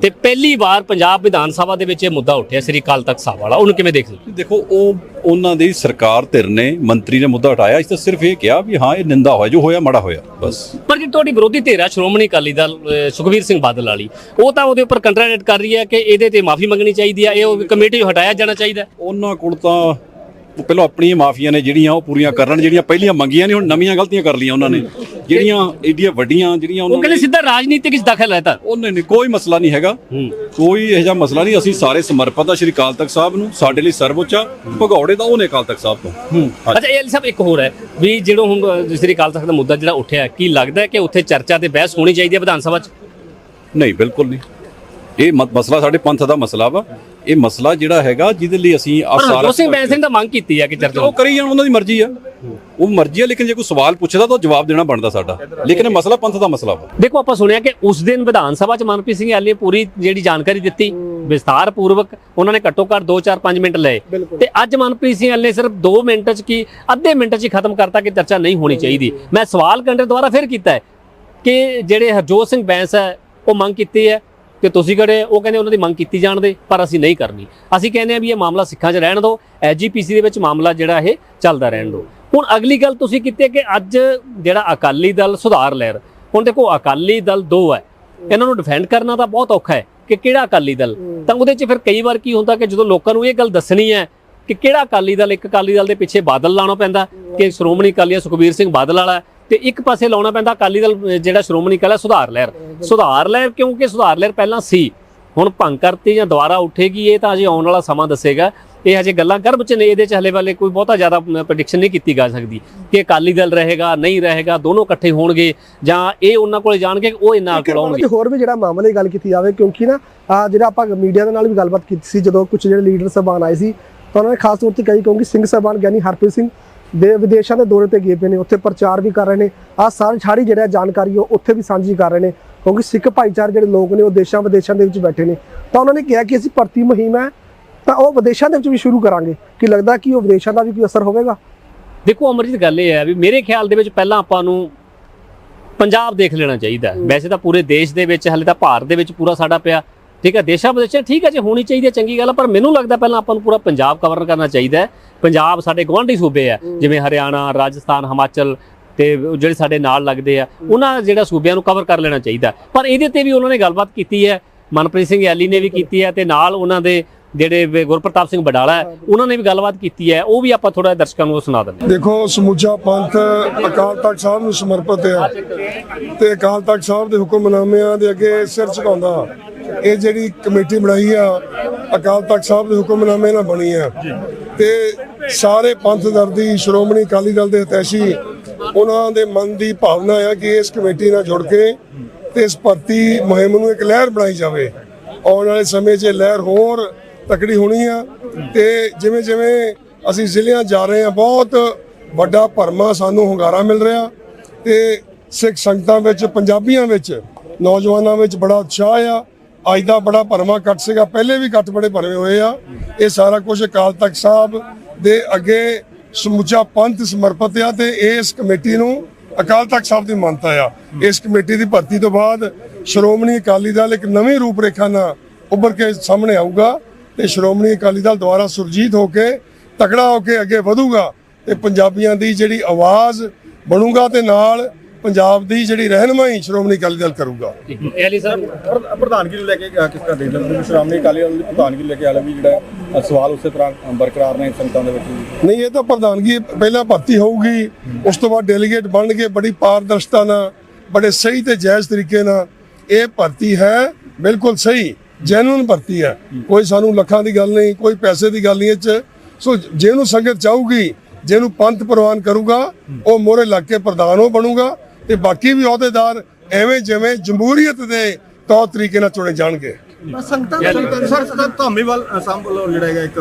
ਤੇ ਪਹਿਲੀ ਵਾਰ ਪੰਜਾਬ ਵਿਧਾਨ ਸਭਾ ਦੇ ਵਿੱਚ ਇਹ ਮੁੱਦਾ ਉੱਠਿਆ ਸ੍ਰੀ ਅਕਾਲ ਤਖਤ ਸਾਹਿਬ ਵਾਲਾ। ਉਹਨੂੰ ਕਿਵੇਂ ਦੇਖਦੇ? ਦੇਖੋ ਉਹ ਉਹਨਾਂ ਦੀ ਸਰਕਾਰ ਧਿਰ ਨੇ ਮੰਤਰੀ ਨੇ ਮੁੱਦਾ ਉਠਾਇਆ। ਇਸ ਤਾਂ ਸਿਰਫ ਇਹ ਕਿਹਾ ਵੀ ਹਾਂ ਇਹ ਨਿੰਦਾ ਹੋਇਆ ਜੋ ਹੋਇਆ ਮਾੜਾ ਹੋਇਆ ਬਸ। ਪਰ ਜਿਹੜੀ ਤੁਹਾਡੀ ਵਿਰੋਧੀ ਧਿਰ ਆ ਸ਼੍ਰੋਮਣੀ ਅਕਾਲੀ ਦਲ ਅਹ, ਸੁਖਬੀਰ ਸਿੰਘ ਬਾਦਲ ਵਾਲੀ। ਉਹ ਤਾਂ ਉਹਦੇ ਉੱਪਰ ਕੰਟਰਾਡਿਕਟ ਕਰ ਰਹੀ ਹੈ ਕਿ ਇਹਦੇ ਤੇ ਮਾਫੀ ਮੰਗਣੀ ਚਾਹੀਦੀ ਹੈ ਇਹ ਉਹ ਕਮੇਟੀ ਹਟਾਇਆ ਜਾਣਾ ਚਾਹੀਦਾ। ਉਹਨਾਂ ਕੋਲ ਤਾਂ ਉਹ ਪਹਿਲਾਂ ਆਪਣੀਆਂ ਮਾਫੀਆਂ ਨੇ ਜਿਹੜੀਆਂ ਉਹ ਪੂਰੀਆਂ ਕਰਨ ਜਿਹੜੀਆਂ ਪਹਿਲੀਆਂ ਮੰਗੀਆਂ ਨੇ ਹੁਣ ਨਵੀਆਂ ਗਲਤੀਆਂ ਕਰ ਲਈਆਂ ਉਹਨਾਂ ਨੇ। ਜਿਹੜੀਆਂ ਏਡੀਆਂ ਵੱਡੀਆਂ ਜਿਹੜੀਆਂ ਉਹ ਕਹਿੰਦੇ ਸਿੱਧਾ ਰਾਜਨੀਤਿਕ ਵਿੱਚ ਦਖਲ ਹੈ ਤਾਂ। ਉਹਨੇ ਨਹੀਂ ਕੋਈ ਮਸਲਾ ਨਹੀਂ ਹੈਗਾ। ਕੋਈ ਇਹੋ ਜਿਹਾ ਮਸਲਾ ਨਹੀਂ ਅਸੀਂ ਸਾਰੇ ਸਮਰਪਿਤ ਆ ਸ਼੍ਰੀ ਅਕਾਲ ਤਖਤ ਸਾਹਿਬ ਨੂੰ ਸਾਡੇ ਲਈ ਸਰਵਉੱਚ ਆ। ਭਗੌੜੇ ਦਾ ਉਹਨੇ ਅਕਾਲ ਤਖਤ ਸਾਹਿਬ ਤੋਂ। ਅੱਛਾ ਇਹ ਸਾਹਿਬ ਇੱਕ ਹੋਰ ਹੈ ਵੀ ਜਿਹੜਾ ਹੁਣ ਸ੍ਰੀ ਅਕਾਲ ਤਖਤ ਦਾ ਮੁੱਦਾ ਜਿਹੜਾ ਉੱਠਿਆ ਕੀ ਲੱਗਦਾ ਹੈ ਕਿ ਉੱਥੇ ਚਰਚਾ ਤੇ ਬਹਿਸ ਹੋਣੀ ਚਾਹੀਦੀ ਹੈ ਵਿਧਾਨ ਸਭਾ 'ਚ? ਨਹੀਂ ਬਿਲਕੁਲ ਨਹੀਂ। ਇਹ ਮਸਲਾ ਸਾਡੇ ਪੰਥ ਦਾ ਮਸਲਾ ਵਾ। ਇਹ ਮਸਲਾ ਜਿਹੜਾ ਹੈਗਾ ਜਿਹਦੇ ਲਈ ਅਸੀਂ ਆ ਹਰਜੋਤ ਸਿੰਘ ਬੈਂਸ ਸਿੰਘ ਤਾਂ ਮੰਗ ਕੀਤੀ ਹੈ ਕਿ ਚਰਚਾ ਉਹ ਕਰੀ ਜਾਣ ਉਹਨਾਂ ਦੀ ਮਰਜ਼ੀ ਆ। ਉਹ ਮਰਜ਼ੀ ਆ ਲੇਕਿਨ ਜੇ ਕੋਈ ਸਵਾਲ ਪੁੱਛਦਾ ਤਾਂ ਜਵਾਬ ਦੇਣਾ ਬਣਦਾ ਸਾਡਾ। ਲੇਕਿਨ ਇਹ ਮਸਲਾ ਪੰਥ ਦਾ ਮਸਲਾ ਵਾ। ਦੇਖੋ ਆਪਾਂ ਸੁਣਿਆ ਕਿ ਉਸ ਦਿਨ ਵਿਧਾਨ ਸਭਾ 'ਚ ਮਨਪ੍ਰੀਤ ਸਿੰਘ ਐਲੀ ਪੂਰੀ ਜਿਹੜੀ ਜਾਣਕਾਰੀ ਦਿੱਤੀ ਵਿਸਥਾਰ ਪੂਰਵਕ ਉਹਨਾਂ ਨੇ ਘੱਟੋ ਘੱਟ 2 4 5 ਮਿੰਟ ਲਏ। ਤੇ ਅੱਜ ਮਨਪ੍ਰੀਤ ਸਿੰਘ ਐਲੀ ਨੇ ਸਿਰਫ 2 ਮਿੰਟ 'ਚ ਕੀ ਅੱਧੇ ਮਿੰਟ 'ਚ ਹੀ ਖਤਮ ਕਰਤਾ ਕਿ ਚਰਚਾ ਨਹੀਂ ਹੋਣੀ ਚਾਹੀਦੀ। ਮੈਂ ਸਵਾਲ ਕੰਡੇ ਦੁਆਰਾ ਫਿਰ ਕੀਤਾ ਹੈ ਕਿ ਜਿਹੜੇ ਹਰਜੋਤ ਸਿੰਘ ਬੈਂਸ ਹੈ ਉਹ ਮੰਗ ਕੀਤੀ ਹੈ ਕਿ ਤੁਸੀਂ ਕਿਹੜੇ ਉਹ ਕਹਿੰਦੇ ਉਹਨਾਂ ਦੀ ਮੰਗ ਕੀਤੀ ਜਾਣ ਦੇ, ਪਰ ਅਸੀਂ ਨਹੀਂ ਕਰਨੀ। ਅਸੀਂ ਕਹਿੰਦੇ ਆ ਵੀ ਇਹ ਮਾਮਲਾ ਸਿੱਖਾਂ 'ਚ ਰਹਿਣ ਦਿਓ ਐਜੀਪੀਸੀ ਦੇ ਵਿੱਚ ਮਾਮਲਾ ਜਿਹੜਾ ਇਹ ਚੱਲਦਾ ਰਹਿਣ ਦਿਓ ਹੁਣ ਅਗਲੀ ਗੱਲ ਤੁਸੀਂ ਕੀਤੀ ਕਿ ਅੱਜ ਜਿਹੜਾ ਅਕਾਲੀ ਦਲ ਸੁਧਾਰ ਲਹਿਰ, ਹੁਣ ਦੇਖੋ ਅਕਾਲੀ ਦਲ ਦੋ ਹੈ। ਇਹਨਾਂ ਨੂੰ ਡਿਫੈਂਡ ਕਰਨਾ ਤਾਂ ਬਹੁਤ ਔਖਾ ਹੈ ਕਿ ਕਿਹੜਾ ਅਕਾਲੀ ਦਲ? ਤਾਂ ਉਹਦੇ 'ਚ ਫਿਰ ਕਈ ਵਾਰ ਕੀ ਹੁੰਦਾ ਕਿ ਜਦੋਂ ਲੋਕਾਂ ਨੂੰ ਇਹ ਗੱਲ ਦੱਸਣੀ ਹੈ ਕਿ ਕਿਹੜਾ ਅਕਾਲੀ ਦਲ, ਇੱਕ ਅਕਾਲੀ ਦਲ ਦੇ ਪਿੱਛੇ ਬਾਦਲ ਲਾਉਣਾ ਪੈਂਦਾ, ਕਿ ਸ਼੍ਰੋਮਣੀ ਅਕਾਲੀ ਸੁਖਬੀਰ ਸਿੰਘ ਬਾਦਲ ਵਾਲਾ ਤੇ ਇੱਕ ਪਾਸੇ ਲਾਉਣਾ ਪੈਂਦਾ ਅਕਾਲੀ ਦਲ ਜਿਹੜਾ ਸ਼੍ਰੋਮਣੀ ਦਲ ਸੁਧਾਰ ਲਹਿਰ। ਸੁਧਾਰ ਲਹਿਰ ਕਿਉਂਕਿ ਸੁਧਾਰ ਲਹਿਰ ਪਹਿਲਾਂ ਸੀ। ਹੁਣ ਭੰਗ ਕਰਤੀ ਜਾਂ ਦੁਬਾਰਾ ਉੱਠੇਗੀ ਇਹ ਤਾਂ ਅਜੇ ਆਉਣ ਵਾਲਾ ਸਮਾਂ ਦੱਸੇਗਾ। ਇਹ ਹਜੇ ਗੱਲਾਂ ਗਰਭ ਚ ਨੇ ਇਹਦੇ ਚ ਹਲੇ ਵਾਲੇ ਕੋਈ ਬਹੁਤਾ ਜ਼ਿਆਦਾ ਪ੍ਰੈਡਿਕਸ਼ਨ ਨਹੀਂ ਕੀਤੀ ਜਾ ਸਕਦੀ ਕਿ ਅਕਾਲੀ ਦਲ ਰਹੇਗਾ ਨਹੀਂ ਰਹੇਗਾ ਦੋਨੋਂ ਇਕੱਠੇ ਹੋਣਗੇ ਜਾਂ ਇਹ ਉਹਨਾਂ ਕੋਲੇ ਜਾਣਗੇ ਉਹ ਇਹਨਾਂ ਕੋਲ ਆਉਣਗੇ ਹੋਰ ਵੀ ਜਿਹੜਾ ਮਾਮਲੇ ਦੀ ਗੱਲ ਕੀਤੀ ਜਾਵੇ ਕਿਉਂਕਿ ਨਾ ਆ ਜਿਹੜਾ ਆਪਾਂ ਮੀਡੀਆ ਦੇ ਨਾਲ ਵੀ ਗੱਲਬਾਤ ਕੀਤੀ ਸੀ ਜਦੋਂ ਕੁਝ ਜਿਹੜੇ ਲੀਡਰ ਸਭਾਨ ਆਏ ਸੀ ਤਾਂ ਉਹਨਾਂ ਨੇ ਖਾਸ ਤੌਰ ਤੇ ਕਹੀ ਕਿਉਂਕਿ ਸਿੰਘ ਸਭਾਨ ਗਿਆਨੀ ਹਰਪ੍ਰੀਤ ਸਿੰਘ ਦੇ ਵਿਦੇਸ਼ਾਂ ਦੇ ਦੌਰੇ ਤੇ ਗਏ ਪਏ ਨੇ ਉੱਥੇ ਪ੍ਰਚਾਰ ਵੀ ਕਰ ਰਹੇ ਨੇ। ਆ ਸਾਰੀ ਸਾਰੀ ਜਿਹੜਾ ਜਾਣਕਾਰੀ ਉਹ ਉੱਥੇ ਵੀ ਸਾਂਝੀ ਕਰ ਰਹੇ ਨੇ ਕਿਉਂਕਿ ਸਿੱਖ ਭਾਈਚਾਰੇ ਜਿਹੜੇ ਲੋਕ ਨੇ ਉਹ ਦੇਸ਼ਾਂ ਵਿਦੇਸ਼ਾਂ ਦੇ ਵਿੱਚ ਬੈਠੇ ਨੇ। ਤਾਂ ਉਹਨਾਂ ਨੇ ਕਿਹਾ ਕਿ ਅਸੀਂ ਭਰਤੀ ਮੁਹਿੰਮ ਹੈ ਤਾਂ ਉਹ ਵਿਦੇਸ਼ਾਂ ਦੇ ਵਿੱਚ ਵੀ ਸ਼ੁਰੂ ਕਰਾਂਗੇ। ਕਿ ਲੱਗਦਾ ਕਿ ਉਹ ਵਿਦੇਸ਼ਾਂ ਦਾ ਵੀ ਕੋਈ ਅਸਰ ਹੋਵੇਗਾ? ਦੇਖੋ ਅਮਰਜੀਤ ਗੱਲ ਇਹ ਹੈ ਵੀ ਮੇਰੇ ਖਿਆਲ ਦੇ ਵਿੱਚ ਪਹਿਲਾਂ ਆਪਾਂ ਨੂੰ ਪੰਜਾਬ ਦੇਖ ਲੈਣਾ ਚਾਹੀਦਾ। ਵੈਸੇ ਤਾਂ ਪੂਰੇ ਦੇਸ਼ ਦੇ ਵਿੱਚ ਹਲੇ ਤਾਂ ਭਾਰਤ ਦੇ ਵਿੱਚ ਪੂਰਾ ਸਾਡਾ ਪਿਆ। ਠੀਕ ਹੈ ਦੇਸ਼ਾਂ ਵਿਦੇਸ਼ਾਂ ਠੀਕ ਹੈ ਜੇ ਹੋਣੀ ਚਾਹੀਦੀ ਹੈ ਚੰਗੀ ਗੱਲ ਪਰ ਮੈਨੂੰ ਲੱਗਦਾ ਪਹਿਲਾਂ ਆਪਾਂ ਨੂੰ ਪੂਰਾ ਪੰਜਾਬ ਕਵਰ ਕਰਨਾ ਚਾਹੀਦਾ ਹੈ। ਪੰਜਾਬ ਸਾਡੇ ਗਵਾਂਢੀ ਸੂਬੇ ਆ ਜਿਵੇਂ ਹਰਿਆਣਾ ਰਾਜਸਥਾਨ ਹਿਮਾਚਲ ਤੇ ਜਿਹੜੇ ਸਾਡੇ ਨਾਲ ਲੱਗਦੇ ਆ ਉਹਨਾਂ ਜਿਹੜਾ ਸੂਬਿਆਂ ਨੂੰ ਕਵਰ ਕਰ ਲੈਣਾ ਚਾਹੀਦਾ। ਪਰ ਇਹਦੇ ਤੇ ਵੀ ਉਹਨਾਂ ਨੇ ਗੱਲਬਾਤ ਕੀਤੀ ਹੈ ਮਨਪ੍ਰੀਤ ਸਿੰਘ ਯਾਲੀ ਨੇ ਵੀ ਕੀਤੀ ਹੈ ਤੇ ਨਾਲ ਉਹਨਾਂ ਦੇ ਜਿਹੜੇ ਗੁਰਪ੍ਰਤਾਪ ਸਿੰਘ ਬਡਾਲਾ ਹੈ ਉਹਨਾਂ ਨੇ ਵੀ ਗੱਲਬਾਤ ਕੀਤੀ ਹੈ ਉਹ ਵੀ ਆਪਾਂ ਥੋੜਾ ਦਰਸ਼ਕਾਂ ਨੂੰ ਸੁਣਾ ਦਿੰਦੇ। ਦੇਖੋ ਸਮੁੱਚਾ ਪੰਥ ਅਕਾਲ ਤਖਤ ਸਾਹਿਬ ਨੂੰ ਸਮਰਪਿਤ ਹੈ ਤੇ ਅਕਾਲ ਤਖਤ ਸਾਹਿਬ ਦੇ ਹੁਕਮਨਾਮਿਆਂ ਦੇ ਅੱਗੇ ਸਿਰ ਝੁਕਾਉਂਦਾ। ਇਹ ਜਿਹੜੀ ਕਮੇਟੀ ਬਣਾਈ ਆ ਅਕਾਲ ਤਖਤ ਸਾਹਿਬ ਦੇ ਹੁਕਮਨਾਮੇ ਨਾਲ ਬਣੀ ਆ। ਤੇ ਸਾਰੇ ਪੰਥ ਦਰਦੀ ਸ਼੍ਰੋਮਣੀ ਅਕਾਲੀ ਦਲ ਦੇ ਹਿਤੈਸ਼ੀ ਉਹਨਾਂ ਦੇ ਮਨ ਦੀ ਭਾਵਨਾ ਆ ਕਿ ਇਸ ਕਮੇਟੀ ਨਾਲ ਜੁੜ ਕੇ ਤੇ ਇਸ ਭਰਤੀ ਮੁਹਿੰਮ ਨੂੰ ਇੱਕ ਲਹਿਰ ਬਣਾਈ ਜਾਵੇ। ਆਉਣ ਵਾਲੇ ਸਮੇਂ 'ਚ ਲਹਿਰ ਹੋਰ ਤਕੜੀ ਹੋਣੀ ਆ ਤੇ ਜਿਵੇਂ ਜਿਵੇਂ ਅਸੀਂ ਜ਼ਿਲ੍ਹਿਆਂ ਜਾ ਰਹੇ ਆ ਬਹੁਤ ਵੱਡਾ ਭਰਮਾ ਸਾਨੂੰ ਹੁੰਗਾਰਾ ਮਿਲ ਰਿਹਾ ਤੇ ਸਿੱਖ ਸੰਗਤਾਂ ਵਿੱਚ, ਪੰਜਾਬੀਆਂ ਵਿੱਚ, ਨੌਜਵਾਨਾਂ ਵਿੱਚ ਬੜਾ ਉਤਸ਼ਾਹ ਆ। ਅੱਜ ਦਾ ਬੜਾ ਭਰਮਾ ਕੱਟ ਸੀਗਾ, ਪਹਿਲੇ ਵੀ ਕੱਟ ਬੜੇ ਭਰਵੇਂ ਹੋਏ ਆ। ਇਹ ਸਾਰਾ ਕੁਝ ਅਕਾਲ ਤਖਤ ਸਾਹਿਬ ਦੇ ਅੱਗੇ ਸਮੁੱਚਾ ਪੰਥ ਸਮਰਪਿਤ ਆ ਤੇ ਇਸ ਕਮੇਟੀ ਨੂੰ ਅਕਾਲ ਤਖਤ ਸਾਹਿਬ ਦੀ ਮੰਨਤਾ ਆ। ਇਸ ਕਮੇਟੀ ਦੀ ਭਰਤੀ ਤੋਂ ਬਾਅਦ ਸ਼੍ਰੋਮਣੀ ਅਕਾਲੀ ਦਲ ਇੱਕ ਨਵੀਂ ਰੂਪਰੇਖਾ ਨਾਲ ਉੱਭਰ ਕੇ ਸਾਹਮਣੇ ਆਊਗਾ। ਤੇ ਸ਼੍ਰੋਮਣੀ ਅਕਾਲੀ ਦਲ ਦੁਆਰਾ ਸੁਰਜੀਤ ਹੋ ਕੇ ਤਕੜਾ ਹੋ ਕੇ ਅੱਗੇ ਵਧੂਗਾ ਤੇ ਪੰਜਾਬੀਆਂ ਦੀ ਜਿਹੜੀ ਆਵਾਜ਼ ਬਣੂਗਾ ਤੇ ਨਾਲ ਪੰਜਾਬ ਦੀ ਜਿਹੜੀ ਰਹਿਨਮਾਈ ਸ਼੍ਰੋਮਣੀ ਅਕਾਲੀ ਦਲ ਕਰੂਗਾ। ਇਹ ਅਲੀ ਸਾਹਿਬ ਪ੍ਰ- ਪ੍ਰਧਾਨਗੀ ਨੂੰ ਲੈ ਕੇ ਅ, ਕਿਸ ਤਰ੍ਹਾਂ ਦੇਖਦੇ ਹੋ? ਤੁਸੀਂ ਸ਼੍ਰੋਮਣੀ ਅਕਾਲੀ ਦਲ ਦੀ ਪ੍ਰਧਾਨਗੀ ਨੂੰ ਲੈ ਕੇ ਹਾਲੇ ਵੀ ਜਿਹੜਾ ਅ, ਸਵਾਲ ਉਸੇ ਤਰ੍ਹਾਂ ਬਰਕਰਾਰ ਨੇ ਸੰਗਤਾਂ ਦੇ ਵਿੱਚ। ਨਹੀਂ ਇਹ ਤਾਂ ਪ੍ਰਧਾਨਗੀ ਪਹਿਲਾਂ ਭਰਤੀ ਹੋਊਗੀ ਉਸ ਤੋਂ ਬਾਅਦ ਡੈਲੀਗੇਟ ਬਣਨਗੇ ਬੜੀ ਪਾਰਦਰਸ਼ਤਾ ਨਾਲ ਬੜੇ ਸਹੀ ਤੇ ਜਾਇਜ਼ ਤਰੀਕੇ ਨਾਲ ਇਹ ਭਰਤੀ ਹੈ ਬਿਲਕੁਲ ਸਹੀ। ਜੈਨੂਨ ਭਰਤੀ ਹੈ। ਕੋਈ ਸਾਨੂੰ ਲੱਖਾਂ ਦੀ ਗੱਲ ਨਹੀਂ ਕੋਈ ਪੈਸੇ ਦੀ ਗੱਲ ਨਹੀਂ ਇਹ ਚ। ਸੋ ਜਿਹਨੂੰ ਸੰਗਤ ਚਾਹੂਗੀ ਜਿਹਨੂੰ ਪੰਥ ਪ੍ਰਵਾਨ ਕਰੂਗਾ ਉਹ ਮੋਰੇ ਲੱਗ ਕੇ ਪ੍ਰਧਾਨ ਉਹ ਬਣੂਗਾ ਤੇ ਬਾਕੀ ਵੀ ਅਹੁਦੇਦਾਰ ਐਵੇਂ ਜਿਵੇਂ ਜਮਹੂਰੀਅਤ ਦੇ ਤੌਰ ਤਰੀਕੇ ਨਾਲ ਚੁਣੇ ਜਾਣਗੇ। ਸਰ ਧਾਮੀਵਾਲ ਜਿਹੜਾ ਹੈਗਾ ਇੱਕ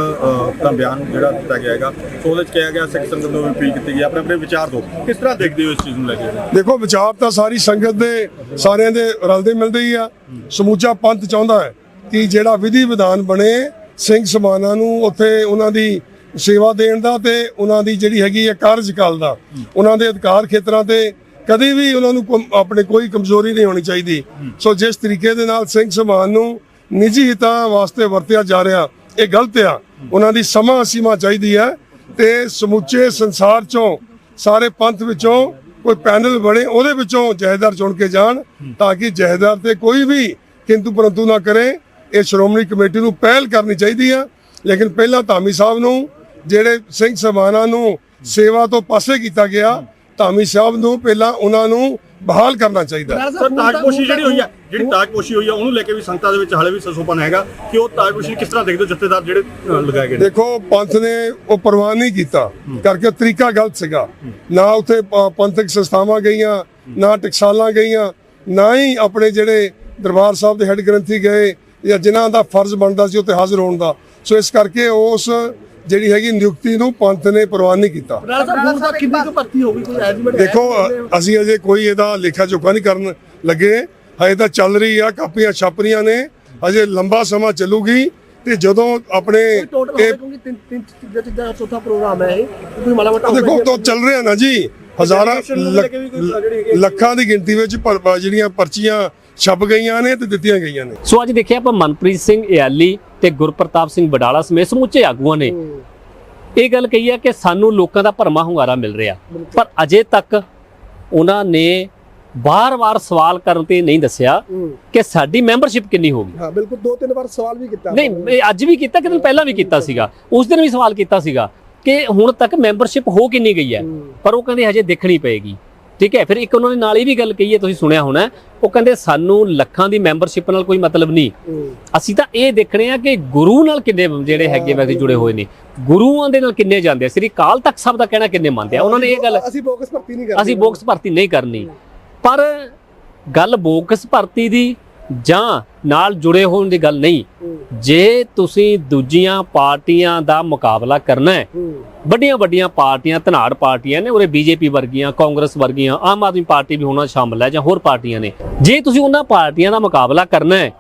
ਦਾ ਬਿਆਨ ਜਿਹੜਾ ਦਿੱਤਾ ਗਿਆ ਹੈਗਾ ਸੋ ਉਹਦੇ ਚ ਕਿਹਾ ਗਿਆ ਸਿੱਖ ਸੰਗਤ ਨੂੰ ਅਪੀਲ ਕੀਤੀ ਗਈ ਆਪਣੇ ਆਪਣੇ ਵਿਚਾਰ ਦਿਓ। ਕਿਸ ਤਰ੍ਹਾਂ ਦੇਖਦੇ ਹੋ ਇਸ ਚੀਜ਼ ਨੂੰ ਲੈ ਕੇ? ਦੇਖੋ ਵਿਚਾਰ ਤਾਂ ਸਾਰੀ ਸੰਗਤ ਦੇ ਸਾਰਿਆਂ ਦੇ ਰਲਦੇ ਮਿਲਦੇ ਹੀ ਆ। ਸਮੂਚਾ ਪੰਥ ਚਾਹੁੰਦਾ ਹੈ। ਕਿ ਜਿਹੜਾ ਵਿਧੀ ਵਿਧਾਨ ਬਣੇ, ਸਿੰਘ ਸਮਾਨਾਂ ਨੂੰ ਉੱਥੇ ਉਹਨਾਂ ਦੀ ਸੇਵਾ ਦੇਣ ਦਾ ਤੇ ਉਹਨਾਂ ਦੀ ਜਿਹੜੀ ਹੈਗੀ ਹੈ ਕਾਰਜਕਾਲ ਦਾ। ਉਹਨਾਂ ਦੇ ਅਧਿਕਾਰ ਖੇਤਰਾਂ ਤੇ ਕਦੇ ਵੀ ਉਹਨਾਂ ਨੂੰ ਕੋਈ- ਆਪਣੇ ਕੋਈ ਕਮਜ਼ੋਰੀ ਨਹੀਂ ਹੋਣੀ ਚਾਹੀਦੀ। ਸੋ ਜਿਸ ਤਰੀਕੇ ਦੇ ਨਾਲ ਸਿੰਘ ਸਮਾਨ ਨੂੰ ਨਿੱਜੀ ਹਿੱਤਾਂ ਵਾਸਤੇ ਵਰਤਿਆ ਜਾ ਰਿਹਾ, ਇਹ ਗਲਤ ਆ। ਉਹਨਾਂ ਦੀ ਸਮਾਂ ਸੀਮਾ ਚਾਹੀਦੀ ਹੈ ਤੇ ਸਮੁੱਚੇ ਸੰਸਾਰ ਚੋਂ, ਸਾਰੇ ਪੰਥ ਵਿੱਚੋਂ ਕੋਈ ਪੈਨਲ ਬਣੇ, ਉਹਦੇ ਵਿੱਚੋਂ ਜਹੇਦਾਰ ਚੁਣ ਕੇ ਜਾਣ ਤਾਂ ਕਿ ਜਹੇਦਾਰ ਤੇ ਕੋਈ ਵੀ ਕਿੰਤੂ ਪਰੰਤੂ ਨਾ ਕਰੇ। ਇਹ ਸ਼੍ਰੋਮਣੀ ਕਮੇਟੀ ਨੂੰ ਪਹਿਲ ਕਰਨੀ ਚਾਹੀਦੀ ਆ। ਲੇਕਿਨ ਪਹਿਲਾਂ ਧਾਮੀ ਸਾਹਿਬ ਨੂੰ ਜਿਹੜੇ ਸਿੰਘ ਸਮਾਨਾਂ ਨੂੰ ਸੇਵਾ ਤੋਂ ਪਾਸੇ ਕੀਤਾ ਗਿਆ ਧਾਮੀ ਸਾਹਿਬ ਨੂੰ ਪਹਿਲਾਂ ਉਹਨਾਂ ਨੂੰ ਬਹਾਲ ਕਰਨਾ ਚਾਹੀਦਾ। ਹੈ। ਸਰ ਤਾਜਪੋਸ਼ੀ ਜਿਹੜੀ ਹੋਈ ਹੈ ਜਿਹੜੀ ਤਾਜਪੋਸ਼ੀ ਹੋਈ ਹੈ ਉਹਨੂੰ ਲੈ ਕੇ ਵੀ ਸੰਗਤਾਂ ਦੇ ਵਿੱਚ ਹਾਲੇ ਵੀ ਸਸੋਪਨ ਹੈਗਾ ਕਿ ਉਹ ਤਾਜਪੋਸ਼ੀ ਕਿਸ ਤਰ੍ਹਾਂ ਦੇਖਦੇ ਹੋ ਜਥੇਦਾਰ ਜਿਹੜੇ ਲਗਾਏ ਗਏ ਨੇ? ਦੇਖੋ ਪੰਥ ਨੇ ਉਹ ਪ੍ਰਵਾਨ ਨਹੀਂ ਕੀਤਾ। ਕਰਕੇ ਤਰੀਕਾ ਗਲਤ ਸੀਗਾ। ਨਾ ਉੱਥੇ ਪੰਥਕ ਸੰਸਥਾਵਾਂ ਗਈਆਂ ਨਾ ਟਕਸਾਲਾਂ ਗਈਆਂ ਨਾ ਹੀ ਆਪਣੇ ਜਿਹੜੇ ਦਰਬਾਰ ਸਾਹਿਬ ਦੇ ਹੈੱਡ ਗ੍ਰੰਥੀ ਗਏ ਜਾਂ ਜਿਨ੍ਹਾਂ ਦਾ ਫਰਜ਼ ਬਣਦਾ ਸੀ ਉੱਥੇ ਹਾਜ਼ਰ ਹੋਣ ਦਾ। ਸੋ ਇਸ ਕਰਕੇ ਉਸ ਜਿਹੜੀ ਹੈਗੀ ਨਿਯੁਕਤੀ ਨੂੰ ਪੰਥ ਨੇ ਪ੍ਰਵਾਨ ਨਹੀਂ ਕੀਤਾ। ਦੇਖੋ ਅਸੀਂ ਅਜੇ ਕੋਈ ਇਹਦਾ ਲੇਖਾ ਜੋਖਾ ਨਹੀਂ ਕਰਨ ਲੱਗੇ। ਹਜੇ ਤਾਂ ਚੱਲ ਰਹੀ ਆ ਕਾਪੀਆਂ ਛਪ ਰਹੀਆਂ ਨੇ। ਅਜੇ ਲੰਬਾ ਸਮਾਂ ਚੱਲੂਗੀ ਤੇ ਜਦੋਂ ਆਪਣੇ ਇਹ ਚੌਥਾ ਪ੍ਰੋਗਰਾਮ ਹੈ ਇਹ। ਦੇਖੋ ਤੋਂ ਚੱਲ ਰਿਹਾ ਨਾ ਜੀ। ਹਜ਼ਾਰਾਂ ਲੱਖਾਂ ਦੀ ਗਿਣਤੀ ਵਿੱਚ ਜਿਹੜੀਆਂ ਪਰਚੀਆਂ ਛਪ ਗਈਆਂ ਨੇ ਤੇ ਦਿੱਤੀਆਂ ਗਈਆਂ ਨੇ। ਸੋ ਅੱਜ ਦੇਖਿਆ ਆਪਾਂ ਮਨਪ੍ਰੀਤ ਸਿੰਘ ਇਆਲੀ ਤੇ ਗੁਰਪ੍ਰਤਾਪ ਸਿੰਘ ਬਡਾਲਾ ਸਮੇਤ ਸਮੁੱਚੇ ਆਗੂਆਂ ਨੇ। ਇਹ ਗੱਲ ਕਹੀ ਹੈ ਕਿ ਸਾਨੂੰ ਲੋਕਾਂ ਦਾ ਭਰਮਾ ਹੁੰਗਾਰਾ ਮਿਲ ਰਿਹਾ। ਪਰ ਅਜੇ ਤੱਕ ਉਹਨਾਂ ਨੇ ਬਾਰ-ਬਾਰ ਸਵਾਲ ਕਰਨ ਤੇ ਨਹੀਂ ਦੱਸਿਆ ਕਿ ਸਾਡੀ ਮੈਂਬਰਸ਼ਿਪ ਕਿੰਨੀ ਹੋਗੀ ਹਾਂ ਬਿਲਕੁਲ ਦੋ ਤਿੰਨ ਵਾਰ ਸਵਾਲ ਵੀ ਕੀਤਾ। ਨਹੀਂ ਅੱਜ ਵੀ ਕੀਤਾ ਕਿ ਦਿਨ ਪਹਿਲਾਂ ਵੀ ਕੀਤਾ ਸੀਗਾ। ਉਸ ਦਿਨ ਵੀ ਸਵਾਲ ਕੀਤਾ ਸੀਗਾ ਕਿ ਹੁਣ ਤੱਕ ਮੈਂਬਰਸ਼ਿਪ ਹੋ ਕਿੰਨੀ ਗਈ ਹੈ। ਪਰ ਉਹ ਕਹਿੰਦੇ ਹਜੇ ਦੇਖਣੀ ਪਏਗੀ। ਠੀਕ ਹੈ ਫਿਰ ਇੱਕ ਉਹਨਾਂ ਨੇ ਨਾਲ ਇਹ ਵੀ ਗੱਲ ਕਹੀ ਹੈ ਤੁਸੀਂ ਸੁਣਿਆ ਹੋਣਾ ਉਹ ਕਹਿੰਦੇ ਸਾਨੂੰ ਲੱਖਾਂ ਦੀ ਮੈਂਬਰਸ਼ਿਪ ਨਾਲ ਕੋਈ ਮਤਲਬ ਨਹੀਂ। ਅਸੀਂ ਤਾਂ ਇਹ ਦੇਖਣੇ ਆ ਕਿ ਗੁਰੂ ਨਾਲ ਕਿੰਨੇ ਜਿਹੜੇ ਹੈਗੇ ਵਿਅਕਤੀ ਜੁੜੇ ਹੋਏ ਨੇ। ਗੁਰੂਆਂ ਦੇ ਨਾਲ ਕਿੰਨੇ ਜਾਂਦੇ ਆ? ਸ੍ਰੀ ਕਾਲ ਤਖਤ ਸਾਹਿਬ ਦਾ ਕਹਿਣਾ ਕਿੰਨੇ ਮੰਨਦੇ ਆ? ਉਹਨਾਂ ਨੇ ਇਹ ਗੱਲ ਅਸੀਂ ਬੋਕਸ ਭਰਤੀ ਨਹੀਂ ਕਰਦੇ। ਅਸੀਂ ਬੋਕਸ ਭਰਤੀ ਨਹੀਂ ਕਰਨੀ। ਪਰ ਗੱਲ ਬੋਕਸ ਭਰਤੀ ਦੀ ਜਾਂ ਨਾਲ ਜੁੜੇ ਹੋਣ ਦੀ ਗੱਲ ਨਹੀਂ। ਜੇ ਤੁਸੀਂ ਦੂਜੀਆਂ ਪਾਰਟੀਆਂ ਦਾ ਮੁਕਾਬਲਾ ਕਰਨਾ ਹੈ। ਵੱਡੀਆਂ ਵੱਡੀਆਂ ਪਾਰਟੀਆਂ ਧਨਾੜ ਪਾਰਟੀਆਂ ਨੇ ਉਰੇ ਬੀਜੇਪੀ ਵਰਗੀਆਂ ਕਾਂਗਰਸ ਵਰਗੀਆਂ ਆਮ ਆਦਮੀ ਪਾਰਟੀ ਵੀ ਹੋਣਾ ਸ਼ਾਮਲ ਹੈ ਜਾਂ ਹੋਰ ਪਾਰਟੀਆਂ ਨੇ। ਜੇ ਤੁਸੀਂ ਉਹਨਾਂ ਪਾਰਟੀਆਂ ਦਾ ਮੁਕਾਬਲਾ ਕਰਨਾ ਹੈ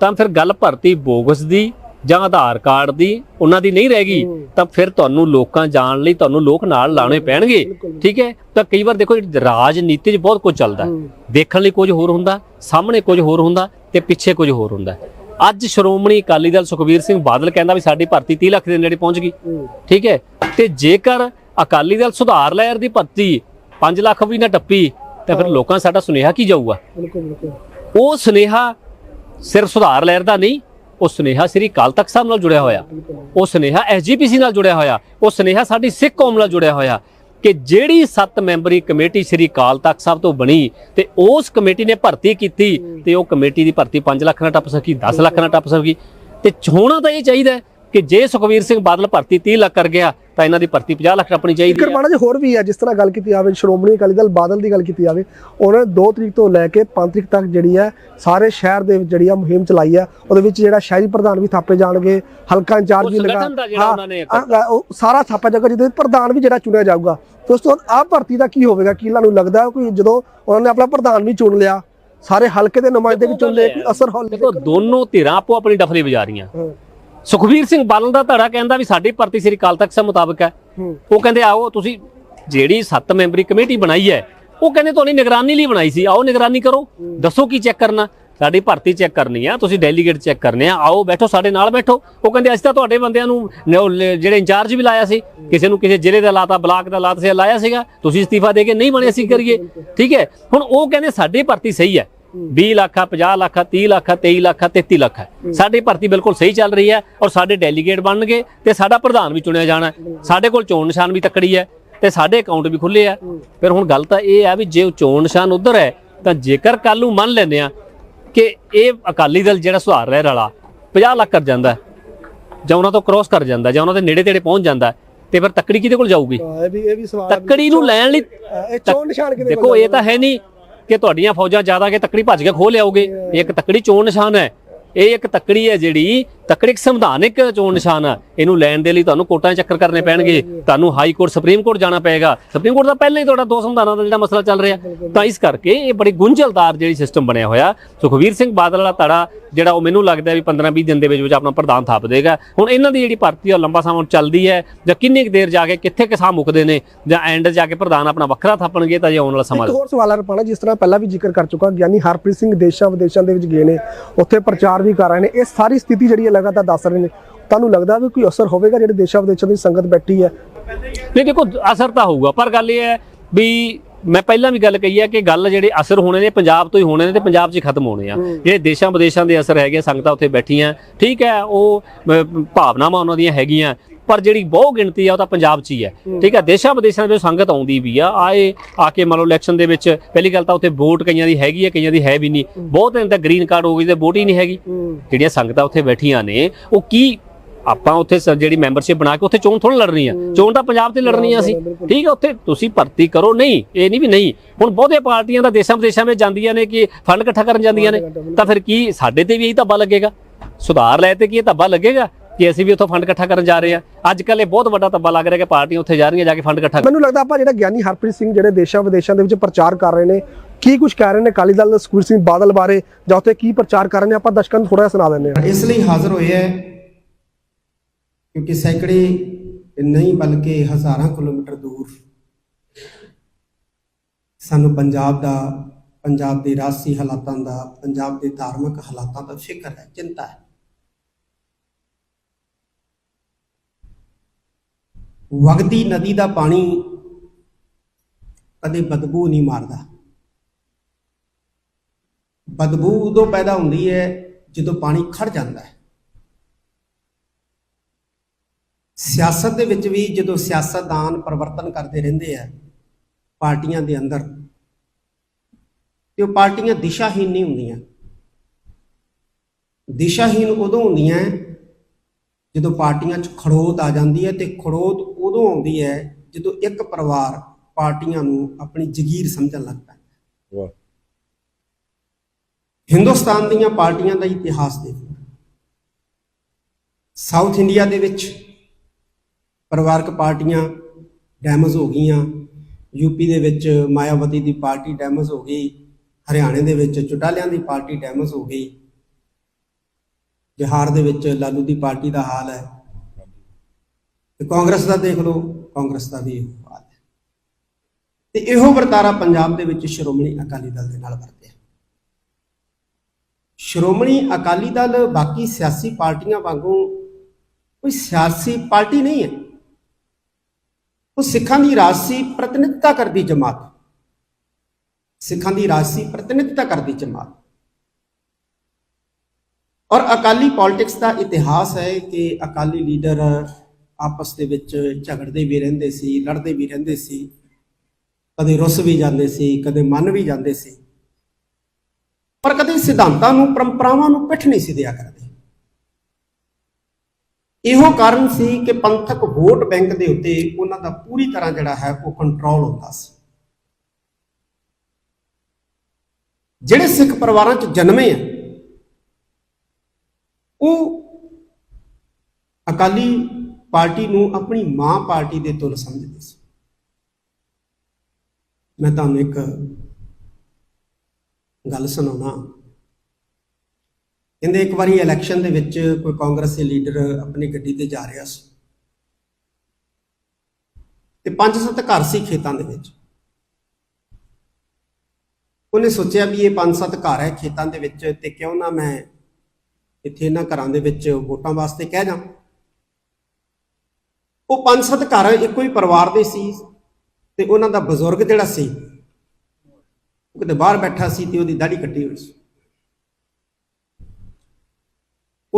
ਤਾਂ ਫਿਰ ਗੱਲ ਭਰਤੀ ਬੋਗਸ ਦੀ ਜਾਂ ਆਧਾਰ ਕਾਰਡ ਦੀ ਉਹਨਾਂ ਦੀ ਨਹੀਂ ਰਹੇਗੀ ਤਾਂ ਫਿਰ ਤੁਹਾਨੂੰ ਲੋਕਾਂ ਜਾਣ ਲਈ ਤੁਹਾਨੂੰ ਲੋਕ ਨਾਲ ਲਾਣੇ ਪੈਣਗੇ। ਠੀਕ ਹੈ? ਤਾਂ ਕਈ ਵਾਰ ਦੇਖੋ ਰਾਜਨੀਤੀ 'ਚ ਬਹੁਤ ਕੁਝ ਚੱਲਦਾ। ਦੇਖਣ ਲਈ ਕੁਝ ਹੋਰ ਹੁੰਦਾ ਸਾਹਮਣੇ ਕੁਝ ਹੋਰ ਹੁੰਦਾ ਤੇ ਪਿੱਛੇ ਕੁਝ ਹੋਰ ਹੁੰਦਾ। ਅੱਜ ਸ਼੍ਰੋਮਣੀ ਅਕਾਲੀ ਦਲ ਸੁਖਬੀਰ ਸਿੰਘ ਬਾਦਲ ਕਹਿੰਦਾ ਵੀ ਸਾਡੀ ਭਰਤੀ 30 ਲੱਖ ਦੇ ਨੇੜੇ ਪਹੁੰਚ ਗਈ। ਠੀਕ ਹੈ? ਤੇ ਜੇਕਰ ਅਕਾਲੀ ਦਲ ਸੁਧਾਰ ਲਹਿਰ ਦੀ ਭਰਤੀ 5 ਲੱਖ ਵੀ ਨਾ ਟੱਪੀ ਤਾਂ ਫਿਰ ਲੋਕਾਂ ਸਾਡਾ ਸੁਨੇਹਾ ਕੀ ਜਾਊਗਾ? ਬਿਲਕੁਲ ਬਿਲਕੁਲ। ਉਹ ਸੁਨੇਹਾ ਸਿਰਫ ਸੁਧਾਰ ਲਹਿਰ ਦਾ ਨਹੀਂ ਉਹ ਸੁਨੇਹਾ ਸ੍ਰੀ ਕਾਲ ਤਖਤ ਸਾਹਿਬ ਨਾਲ ਜੁੜਿਆ ਹੋਇਆ। ਉਹ ਸੁਨੇਹਾ ਐਸਜੀਪੀਸੀ ਨਾਲ ਜੁੜਿਆ ਹੋਇਆ। ਉਹ ਸੁਨੇਹਾ ਸਾਡੀ ਸਿੱਖ ਕੌਮ ਨਾਲ ਜੁੜਿਆ ਹੋਇਆ। ਕਿ ਜਿਹੜੀ 7 ਮੈਂਬਰੀ ਕਮੇਟੀ ਸ੍ਰੀ ਕਾਲ ਤਖਤ ਸਾਹਿਬ ਤੋਂ ਬਣੀ ਤੇ ਉਸ ਕਮੇਟੀ ਨੇ ਭਰਤੀ ਕੀਤੀ ਤੇ ਉਹ ਕਮੇਟੀ ਦੀ ਭਰਤੀ 5 ਲੱਖ ਨਾਲ ਟੱਪ ਸਕੀ 10 ਲੱਖ ਨਾਲ ਟੱਪ ਸਕੀ। ਤੇ ਹੋਣਾ ਤਾਂ ਇਹ ਚਾਹੀਦਾ ਕਿ ਜੇ ਸੁਖਵੀਰ ਸਿੰਘ ਬਾਦਲ ਭਰਤੀ 30 ਲੱਖ ਕਰ ਗਿਆ ਤਾਂ ਇਹਨਾਂ ਦੀ ਭਰਤੀ 50 ਲੱਖ ਟੱਪਣੀ ਚਾਹੀਦੀ ਹੈ ਕਰਮਾਣਾ ਜੀ ਹੋਰ ਵੀ ਹੈ ਜਿਸ ਤਰ੍ਹਾਂ ਗੱਲ ਕੀਤੀ ਜਾਵੇ ਸ਼੍ਰੋਮਣੀ ਅਕਾਲੀ ਦਲ ਬਾਦਲ ਦੀ ਗੱਲ ਕੀਤੀ ਜਾਵੇ ਉਹਨਾਂ ਨੇ 2 ਤਰੀਕ ਤੋਂ ਲੈ ਕੇ 5 ਤਰੀਕ ਤੱਕ ਜਿਹੜੀ ਹੈ ਸਾਰੇ ਸ਼ਹਿਰ ਦੇ ਵਿੱਚ ਜਿਹੜੀ ਆ ਮੁਹਿੰਮ ਚਲਾਈ ਹੈ ਉਹਦੇ ਵਿੱਚ ਜਿਹੜਾ ਸ਼ਹਿਰੀ ਪ੍ਰਧਾਨ ਵੀ ਥਾਪੇ ਜਾਣਗੇ ਹਲਕਾ ਇੰਚਾਰਜ ਵੀ ਲਗਾ ਨੇ ਆ- ਆ- ਸਾਰਾ ਥਾਪਾ ਜਾਊਗਾ ਜਿਹਦੇ ਪ੍ਰਧਾਨ ਵੀ ਜਿਹੜਾ ਚੁਣਿਆ ਜਾਊਗਾ। ਤੇ ਉਸ ਤੋਂ ਬਾਅਦ ਆਹ ਭਰਤੀ ਦਾ ਕੀ ਹੋਵੇਗਾ ਕੀ ਤੁਹਾਨੂੰ ਲੱਗਦਾ ਹੈ ਕੋਈ ਜਦੋਂ ਉਹਨਾਂ ਨੇ ਆਪਣਾ ਪ੍ਰਧਾਨ ਵੀ ਚੁਣ ਲਿਆ ਸਾਰੇ ਹਲਕੇ ਦੇ ਨੁਮਾਇੰਦੇ ਵੀ ਚੁਣ ਲਏ ਕੋਈ ਅਸਰ ਹੋ ਦੇਖੋ ਦੋਨੋਂ ਧਿਰਾਂ ਆਪੋ ਆਪਣੀ ਡਫਲੀ ਵਜਾ ਰਹੀਆਂ। ਹਾਂ। ਸੁਖਬੀਰ ਸਿੰਘ ਬਾਦਲ ਦਾ ਧੜਾ ਕਹਿੰਦਾ ਵੀ ਸਾਡੀ ਭਰਤੀ ਸ੍ਰੀ ਕਾਲ ਤਖਤ ਸਾਹਿਬ ਮੁਤਾਬਕ ਹੈ। ਉਹ ਕਹਿੰਦੇ ਆਓ ਤੁਸੀਂ ਜਿਹੜੀ 7 ਮੈਂਬਰੀ ਕਮੇਟੀ ਬਣਾਈ ਹੈ ਉਹ ਕਹਿੰਦੇ ਤੁਹਾਡੀ ਨਿਗਰਾਨੀ ਲਈ ਬਣਾਈ ਸੀ। ਆਓ ਨਿਗਰਾਨੀ ਕਰੋ। ਦੱਸੋ ਕੀ ਚੈੱਕ ਕਰਨਾ? ਸਾਡੀ ਭਰਤੀ ਚੈੱਕ ਕਰਨੀ ਆ ਤੁਸੀਂ ਡੈਲੀਗੇਟ ਚੈੱਕ ਕਰਨੇ ਆ। ਆਓ ਬੈਠੋ ਸਾਡੇ ਨਾਲ ਬੈਠੋ। ਉਹ ਕਹਿੰਦੇ ਅਸੀਂ ਤਾਂ ਤੁਹਾਡੇ ਬੰਦਿਆਂ ਨੂੰ ਜਿਹੜੇ ਇੰਚਾਰਜ ਵੀ ਲਾਇਆ ਸੀ ਕਿਸੇ ਨੂੰ ਕਿਸੇ ਜ਼ਿਲ੍ਹੇ ਦਾ ਲਾਤਾ ਬਲਾਕ ਦਾ ਲਾਤਾ ਸੀ ਲਾਇਆ ਸੀਗਾ। ਤੁਸੀਂ ਅਸਤੀਫਾ ਦੇ ਕੇ ਨਹੀਂ ਬਣੇ ਅਸੀਂ ਕਰੀਏ। ਠੀਕ ਹੈ? ਹੁਣ ਉਹ ਕਹਿੰਦੇ ਸਾਡੀ ਭਰਤੀ ਸਹੀ ਹੈ। 20 ਲੱਖ ਆ 50 ਲੱਖ ਆ 30 ਲੱਖ ਆ 23 ਲੱਖ ਆ 33 ਲੱਖ ਹੈ। ਸਾਡੀ ਭਰਤੀ ਬਿਲਕੁਲ ਸਹੀ ਚੱਲ ਰਹੀ ਹੈ ਔਰ ਸਾਡੇ ਡੈਲੀਗੇਟ ਬਣਨਗੇ ਤੇ ਸਾਡਾ ਪ੍ਰਧਾਨ ਵੀ ਚੁਣਿਆ ਜਾਣਾ। ਸਾਡੇ ਕੋਲ ਚੋਣ ਨਿਸ਼ਾਨ ਵੀ ਤੱਕੜੀ ਹੈ ਤੇ ਸਾਡੇ ਅਕਾਊਂਟ ਵੀ ਖੁੱਲੇ ਆ। ਫਿਰ ਹੁਣ ਗੱਲ ਤਾਂ ਇਹ ਆ ਵੀ ਜੇ ਚੋਣ ਨਿਸ਼ਾਨ ਉਧਰ ਹੈ ਤਾਂ ਜੇਕਰ ਕੱਲ ਨੂੰ ਮੰਨ ਲੈਂਦੇ ਆ ਕਿ ਇਹ ਅਕਾਲੀ ਦਲ ਜਿਹੜਾ ਸੁਧਾਰ ਲਹਿਰ ਵਾਲਾ 50 ਲੱਖ ਕਰ ਜਾਂਦਾ ਜਾਂ ਉਹਨਾਂ ਤੋਂ ਕ੍ਰੋਸ ਕਰ ਜਾਂਦਾ ਜਾਂ ਉਹਨਾਂ ਦੇ ਨੇੜੇ ਤੇੜੇ ਪਹੁੰਚ ਜਾਂਦਾ ਤੇ ਫਿਰ ਤੱਕੜੀ ਕਿਹਦੇ ਕੋਲ ਜਾਊਗੀ? ਇਹ ਵੀ ਇਹ ਵੀ ਸਵਾਲ ਹੈ ਵੀ ਤੱਕੜੀ ਨੂੰ ਲੈਣ ਲਈ ਇਹ ਚੋਣ ਨਿਸ਼ਾਨ ਕਿਹਦੇ ਦੇਖੋ ਇਹ ਤਾਂ ਹੈ ਨਹੀਂ ਕਿ ਤੁਹਾਡੀਆਂ ਫੌਜਾਂ ਜ਼ਿਆਦਾ ਕਿ ਤੱਕੜੀ ਭੱਜ ਕੇ ਖੋਹ ਲਿਆਓਗੇ ਇਹ ਇੱਕ ਤੱਕੜੀ ਚੋਣ ਨਿਸ਼ਾਨ ਹੈ। ਇਹ ਇੱਕ ਤੱਕੜੀ ਹੈ ਜਿਹੜੀ ਤੱਕੜੀ ਇੱਕ ਸੰਵਿਧਾਨਿਕ ਚੋਣ ਨਿਸ਼ਾਨ ਹੈ। ਇਹਨੂੰ ਲੈਣ ਦੇ ਲਈ ਤੁਹਾਨੂੰ ਕੋਰਟਾਂ ਚੱਕਰ ਕਰਨੇ ਪੈਣਗੇ। ਤੁਹਾਨੂੰ ਹਾਈ ਕੋਰਟ ਸੁਪਰੀਮ ਕੋਰਟ ਜਾਣਾ ਪਏਗਾ। ਸੁਪਰੀਮ ਕੋਰਟ ਦਾ ਪਹਿਲਾਂ ਹੀ ਤੁਹਾਡਾ ਦੋ ਸੰਵਿਧਾਨਾਂ ਦਾ ਜਿਹੜਾ ਮਸਲਾ ਚੱਲ ਰਿਹਾ। ਤਾਂ ਇਸ ਕਰਕੇ ਇਹ ਬੜੀ ਗੁੰਝਲਦਾਰ ਜਿਹੜੀ ਸਿਸਟਮ ਬਣਿਆ ਹੋਇਆ। ਸੁਖਵੀਰ ਸਿੰਘ ਬਾਦਲ ਵਾਲਾ ਧੜਾ ਜਿਹੜਾ ਉਹ ਮੈਨੂੰ ਲੱਗਦਾ ਵੀ 15-20 ਦਿਨ ਦੇ ਵਿੱਚ ਵਿੱਚ ਆਪਣਾ ਪ੍ਰਧਾਨ ਥਾਪ ਦੇਗਾ। ਹੁਣ ਇਹਨਾਂ ਦੀ ਜਿਹੜੀ ਭਰਤੀ ਆ ਲੰਬਾ ਸਮਾਂ ਚੱਲਦੀ ਹੈ। ਜਾਂ ਕਿੰਨੀ ਕੁ ਦੇਰ ਜਾ ਕੇ ਕਿੱਥੇ ਕਿਸਾਂ ਮੁੱਕਦੇ ਨੇ? ਜਾਂ ਐਂਡ ਜਾ ਕੇ ਪ੍ਰਧਾਨ ਆਪਣਾ ਵੱਖਰਾ ਥਾਪਣਗੇ ਤਾਂ ਜੇ ਆਉਣ ਵਾਲਾ ਸਮਾਂ ਇੱਕ ਹੋਰ ਸਵਾਲ ਰਪਾਣਾ ਜਿਸ ਤਰ੍ਹਾਂ ਪਹਿਲਾਂ ਵੀ ਜ਼ਿਕਰ ਕਰ ਚੁੱਕਾ ਗਿਆਨੀ ਹਰਪ੍ਰੀਤ ਸਿੰਘ ਦੇਸ਼ਾਂ ਵਿਦੇਸ਼ਾਂ ਦੇ ਵਿੱਚ ਗਏ ਨੇ। ਉੱਥੇ ਪ੍ਰਚਾਰ ਵੀ ਕਰ ਰਹੇ ਨੇ। ਇਹ ਸਾਰੀ ਸਥਿਤੀ ਜਿਹੜੀ ਹੈ ਲਗਾਤਾਰ ਦੱਸ ਰਹੇ ਨੇ। ਤੁਹਾਨੂੰ ਲੱਗਦਾ ਵੀ ਕੋਈ ਅਸਰ ਹੋਵੇਗਾ ਜਿਹੜੇ ਦੇਸ਼ਾਂ ਵਿਦੇਸ਼ਾਂ ਦੀ ਸੰਗਤ ਬੈਠੀ ਹੈ? ਨਹੀਂ ਦੇਖੋ ਅਸਰ ਤਾਂ ਹੋਊਗਾ ਪਰ ਗੱਲ ਇਹ ਹੈ ਵੀ ਮੈਂ ਪਹਿਲਾਂ ਵੀ ਗੱਲ ਕਹੀ ਹੈ ਕਿ ਗੱਲ ਜਿਹੜੇ ਅਸਰ ਹੋਣੇ ਨੇ ਪੰਜਾਬ ਤੋਂ ਹੀ ਹੋਣੇ ਨੇ ਤੇ ਪੰਜਾਬ 'ਚ ਹੀ ਖਤਮ ਹੋਣੇ ਆ। ਜਿਹੜੇ ਦੇਸ਼ਾਂ ਵਿਦੇਸ਼ਾਂ ਦੇ ਅਸਰ ਹੈਗੇ ਸੰਗਤਾਂ ਉੱਥੇ ਬੈਠੀਆਂ ਠੀਕ ਹੈ ਉਹ ਭਾਵਨਾਵਾਂ ਉਹਨਾਂ ਦੀਆਂ ਹੈਗੀਆਂ ਪਰ ਜਿਹੜੀ ਬਹੁ ਗਿਣਤੀ ਆ ਉਹ ਤਾਂ ਪੰਜਾਬ 'ਚ ਹੀ ਹੈ। ਠੀਕ ਹੈ ਦੇਸ਼ਾਂ ਵਿਦੇਸ਼ਾਂ ਦੇ ਵਿੱਚ ਸੰਗਤ ਆਉਂਦੀ ਵੀ ਆ ਆਏ ਆ ਕੇ ਮੰਨ ਲਓ ਇਲੈਕਸ਼ਨ ਦੇ ਵਿੱਚ ਪਹਿਲੀ ਗੱਲ ਤਾਂ ਉੱਥੇ ਵੋਟ ਕਈਆਂ ਦੀ ਹੈਗੀ ਹੈ ਕਈਆਂ ਦੀ ਹੈ ਵੀ ਨਹੀਂ। ਬਹੁਤ ਨੇ ਤਾਂ ਗ੍ਰੀਨ ਕਾਰਡ ਹੋ ਗਈ ਤੇ ਵੋਟ ਹੀ ਨਹੀਂ ਹੈਗੀ। ਜਿਹੜੀਆਂ ਸੰਗਤਾਂ ਉੱਥੇ ਬੈਠੀਆਂ ਨੇ ਉਹ ਕੀ ਆਪਾਂ ਉੱਥੇ ਸ- ਜਿਹੜੀ ਮੈਂਬਰਸ਼ਿਪ ਬਣਾ ਕੇ ਉੱਥੇ ਚੋਣ ਥੋੜਾ ਲੜਨੀ ਆ। ਚੋਣ ਤਾਂ ਪੰਜਾਬ ਤੇ ਲੜਨੀ ਆ ਅਸੀਂ। ਠੀਕ ਹੈ ਉੱਥੇ ਤੁਸੀਂ ਭਰਤੀ ਕਰੋ। ਨਹੀਂ ਇਹ ਨਹੀਂ ਵੀ ਨਹੀਂ। ਹੁਣ ਬਹੁਤੇ ਪਾਰਟੀਆਂ ਦਾ ਦੇਸ਼ਾਂ ਵਿਦੇਸ਼ਾਂ ਵਿੱਚ ਜਾਂਦੀਆਂ ਨੇ ਕਿ ਫੰਡ ਇਕੱਠਾ ਕਰਨ ਜਾਂਦੀਆਂ ਨੇ। ਤਾਂ ਫਿਰ ਕੀ ਸਾਡੇ ਤੇ ਵੀ ਇਹੀ ਧੱਬਾ ਲੱਗੇਗਾ? ਸੁਧਾਰ ਲੈ ਤੇ ਕੀ ਇਹ ਧੱਬਾ ਲੱਗੇਗਾ ਕਿ ਅਸੀਂ ਵੀ ਉੱਥੋਂ ਫੰਡ ਇਕੱਠਾ ਕਰਨ ਜਾ ਰਹੇ ਆ ਅੱਜ ਕੱਲ ਇਹ ਬਹੁਤ ਵੱਡਾ ਧੱਬਾ ਲੱਗ ਰਿਹਾ ਕਿ ਪਾਰਟੀਆਂ ਉੱਥੇ ਜਾ ਰਹੀਆਂ ਜਾ ਕੇ ਫੰਡ ਇਕੱਠਾ ਮੈਨੂੰ ਲੱਗਦਾ ਆਪਾਂ ਜਿਹੜਾ ਗਿਆਨੀ ਹਰਪ੍ਰੀਤ ਸਿੰਘ ਜਿਹੜੇ ਦੇਸ਼ਾਂ ਵਿਦੇਸ਼ਾਂ ਦੇ ਵਿੱਚ ਪ੍ਰਚਾਰ ਕਰ ਰਹੇ ਨੇ ਕੀ ਕੁਝ ਕਹਿ ਰਹੇ ਨੇ ਅਕਾਲੀ ਦਲ ਦੇ ਸੁਖਬੀਰ ਸਿੰਘ ਬਾਦਲ ਬਾਰੇ ਜਾਂ ਉੱਥੇ ਕੀ ਪ੍ਰਚਾਰ ਕਰ ਰਹੇ ਨੇ ਆਪਾਂ ਦਰਸ਼ਕਾਂ ਨੂੰ ਥੋੜਾ ਜਿਹਾ ਸੁਣਾ ਦਿੰਦੇ ਹਾਂ। ਇਸ ਲਈ ਹਾਜ਼ਰ ਹੋਏ ਹੈ ਕਿਉਂਕਿ ਸੈਂਕੜੇ ਨਹੀਂ ਬਲਕਿ ਹਜ਼ਾਰਾਂ ਕਿਲੋਮੀਟਰ ਦੂਰ ਸਾਨੂੰ ਪੰਜਾਬ ਦਾ, ਪੰਜਾਬ ਦੇ ਰਾਜਸੀ ਹਾਲਾਤਾਂ ਦਾ, ਪੰਜਾਬ ਦੇ ਧਾਰਮਿਕ ਹਾਲਾਤਾਂ ਦਾ ਫਿਕਰ ਹੈ, ਚਿੰਤਾ ਹੈ। ਵਗਦੀ ਨਦੀ ਦਾ ਪਾਣੀ ਕਦੇ ਬਦਬੂ ਨਹੀਂ ਮਾਰਦਾ। ਬਦਬੂ ਉਦੋਂ ਪੈਦਾ ਹੁੰਦੀ ਹੈ ਜਦੋਂ ਪਾਣੀ ਖੜ ਜਾਂਦਾ ਹੈ। ਸਿਆਸਤ ਦੇ ਵਿੱਚ ਵੀ ਜਦੋਂ ਸਿਆਸਤਦਾਨ ਪਰਿਵਰਤਨ ਕਰਦੇ ਰਹਿੰਦੇ ਆ ਪਾਰਟੀਆਂ ਦੇ ਅੰਦਰ ਤੇ ਉਹ ਪਾਰਟੀਆਂ ਦਿਸ਼ਾਹੀਨ ਨਹੀਂ ਹੁੰਦੀਆਂ। ਦਿਸ਼ਾਹੀਨ ਉਦੋਂ ਹੁੰਦੀਆਂ ਜਦੋਂ ਪਾਰਟੀਆਂ 'ਚ ਖੜੋਤ ਆ ਜਾਂਦੀ ਹੈ ਤੇ ਖੜੋਤ ਉਦੋਂ ਆਉਂਦੀ ਹੈ ਜਦੋਂ ਇੱਕ ਪਰਿਵਾਰ ਪਾਰਟੀਆਂ ਨੂੰ ਆਪਣੀ ਜ਼ਗੀਰ ਸਮਝਣ ਲੱਗ ਪੈਂਦਾ। ਵਾਹ। ਹਿੰਦੁਸਤਾਨ ਦੀਆਂ ਪਾਰਟੀਆਂ ਦਾ ਇਤਿਹਾਸ ਦੇਖੋ। ਸਾਊਥ ਇੰਡੀਆ ਦੇ ਵਿੱਚ ਪਰਿਵਾਰਕ ਪਾਰਟੀਆਂ ਡੈਮੇਜ ਹੋ ਗਈਆਂ। ਯੂਪੀ ਦੇ ਵਿੱਚ ਮਾਇਆਵਤੀ ਦੀ ਪਾਰਟੀ ਡੈਮੇਜ ਹੋ ਗਈ। ਹਰਿਆਣੇ ਦੇ ਵਿੱਚ ਚੁਟਾਲਿਆਂ ਦੀ ਪਾਰਟੀ ਡੈਮੇਜ ਹੋ ਗਈ। ਬਿਹਾਰ ਦੇ ਵਿੱਚ ਲਾਲੂ ਦੀ ਪਾਰਟੀ ਦਾ ਹਾਲ ਹੈ। ਤੇ ਕਾਂਗਰਸ ਦਾ ਦੇਖ ਲਓ, ਕਾਂਗਰਸ ਦਾ ਵੀ ਇਹੋ ਹਾਲ ਹੈ। ਤੇ ਇਹੋ ਵਰਤਾਰਾ ਪੰਜਾਬ ਦੇ ਵਿੱਚ ਸ਼੍ਰੋਮਣੀ ਅਕਾਲੀ ਦਲ ਦੇ ਨਾਲ ਵਰਤਿਆ ਸ਼੍ਰੋਮਣੀ ਅਕਾਲੀ ਦਲ ਬਾਕੀ ਸਿਆਸੀ ਪਾਰਟੀਆਂ ਵਾਂਗੂ ਕੋਈ ਸਿਆਸੀ ਪਾਰਟੀ ਨਹੀਂ ਹੈ। ਉਹ ਸਿੱਖਾਂ ਦੀ ਰਾਜਸੀ ਪ੍ਰਤੀਨਿਧਤਾ ਕਰਦੀ ਜਮਾਤ। ਸਿੱਖਾਂ ਦੀ ਰਾਜਸੀ ਪ੍ਰਤੀਨਿਧਤਾ ਕਰਦੀ ਜਮਾਤ। ਔਰ ਅਕਾਲੀ ਪੋਲਿਟਿਕਸ ਦਾ ਇਤਿਹਾਸ ਹੈ ਕਿ ਅਕਾਲੀ ਲੀਡਰ ਆਪਸ ਦੇ ਵਿੱਚ ਝਗੜਦੇ ਵੀ ਰਹਿੰਦੇ ਸੀ, ਲੜਦੇ ਵੀ ਰਹਿੰਦੇ ਸੀ। ਕਦੇ ਰੁੱਸ ਵੀ ਜਾਂਦੇ ਸੀ, ਕਦੇ ਮੰਨ ਵੀ ਜਾਂਦੇ ਸੀ। ਪਰ ਕਦੇ ਸਿਧਾਂਤਾਂ ਨੂੰ, ਪਰੰਪਰਾਵਾਂ ਨੂੰ ਪਿੱਠ ਨਹੀਂ ਸੀ ਦਿਆ ਕਰਦੇ। ਇਹੋ ਕਾਰਨ ਸੀ ਕਿ ਪੰਥਕ ਵੋਟ ਬੈਂਕ ਦੇ ਉੱਤੇ ਉਹਨਾਂ ਦਾ ਪੂਰੀ ਤਰ੍ਹਾਂ ਜਿਹੜਾ ਹੈ ਉਹ ਕੰਟਰੋਲ ਹੁੰਦਾ ਸੀ। ਜਿਹੜੇ ਸਿੱਖ ਪਰਿਵਾਰਾਂ 'ਚ ਜਨਮੇ ਆ, ਉਹ ਅਕਾਲੀ ਪਾਰਟੀ ਨੂੰ ਆਪਣੀ ਮਾਂ ਪਾਰਟੀ ਦੇ ਤੁਲ ਸਮਝਦੇ ਸੀ। ਮੈਂ ਤੁਹਾਨੂੰ ਇੱਕ ਗੱਲ ਸੁਣਾਉਣਾ ਕਹਿੰਦੇ ਇੱਕ ਵਾਰੀ ਇਲੈਕਸ਼ਨ ਦੇ ਵਿੱਚ ਕੋਈ ਕਾਂਗਰਸੀ ਲੀਡਰ ਆਪਣੀ ਗੱਡੀ ਤੇ ਜਾ ਰਿਹਾ ਸੀ। ਤੇ ਪੰਜ ਸੱਤ ਘਰ ਸੀ ਖੇਤਾਂ ਦੇ ਵਿੱਚ। ਉਹਨੇ ਸੋਚਿਆ ਵੀ ਇਹ ਪੰਜ ਸੱਤ ਘਰ ਹੈ ਖੇਤਾਂ ਦੇ ਵਿੱਚ ਤੇ ਕਿਉਂ ਨਾ ਮੈਂ ਇੱਥੇ ਇਹਨਾਂ ਘਰਾਂ ਦੇ ਵਿੱਚ ਵੋਟਾਂ ਵਾਸਤੇ ਕਹਿ ਜਾ ਉਹ ਪੰਜ ਸੱਤ ਘਰ ਇੱਕੋ ਹੀ ਪਰਿਵਾਰ ਦੇ ਸੀ ਤੇ ਉਹਨਾਂ ਦਾ ਬਜ਼ੁਰਗ ਜਿਹੜਾ ਸੀ, ਉਹ ਕਿਤੇ ਬਾਹਰ ਬੈਠਾ ਸੀ ਤੇ ਉਹਦੀ ਦਾੜੀ ਕੱਟੀ ਹੋਈ ਸੀ।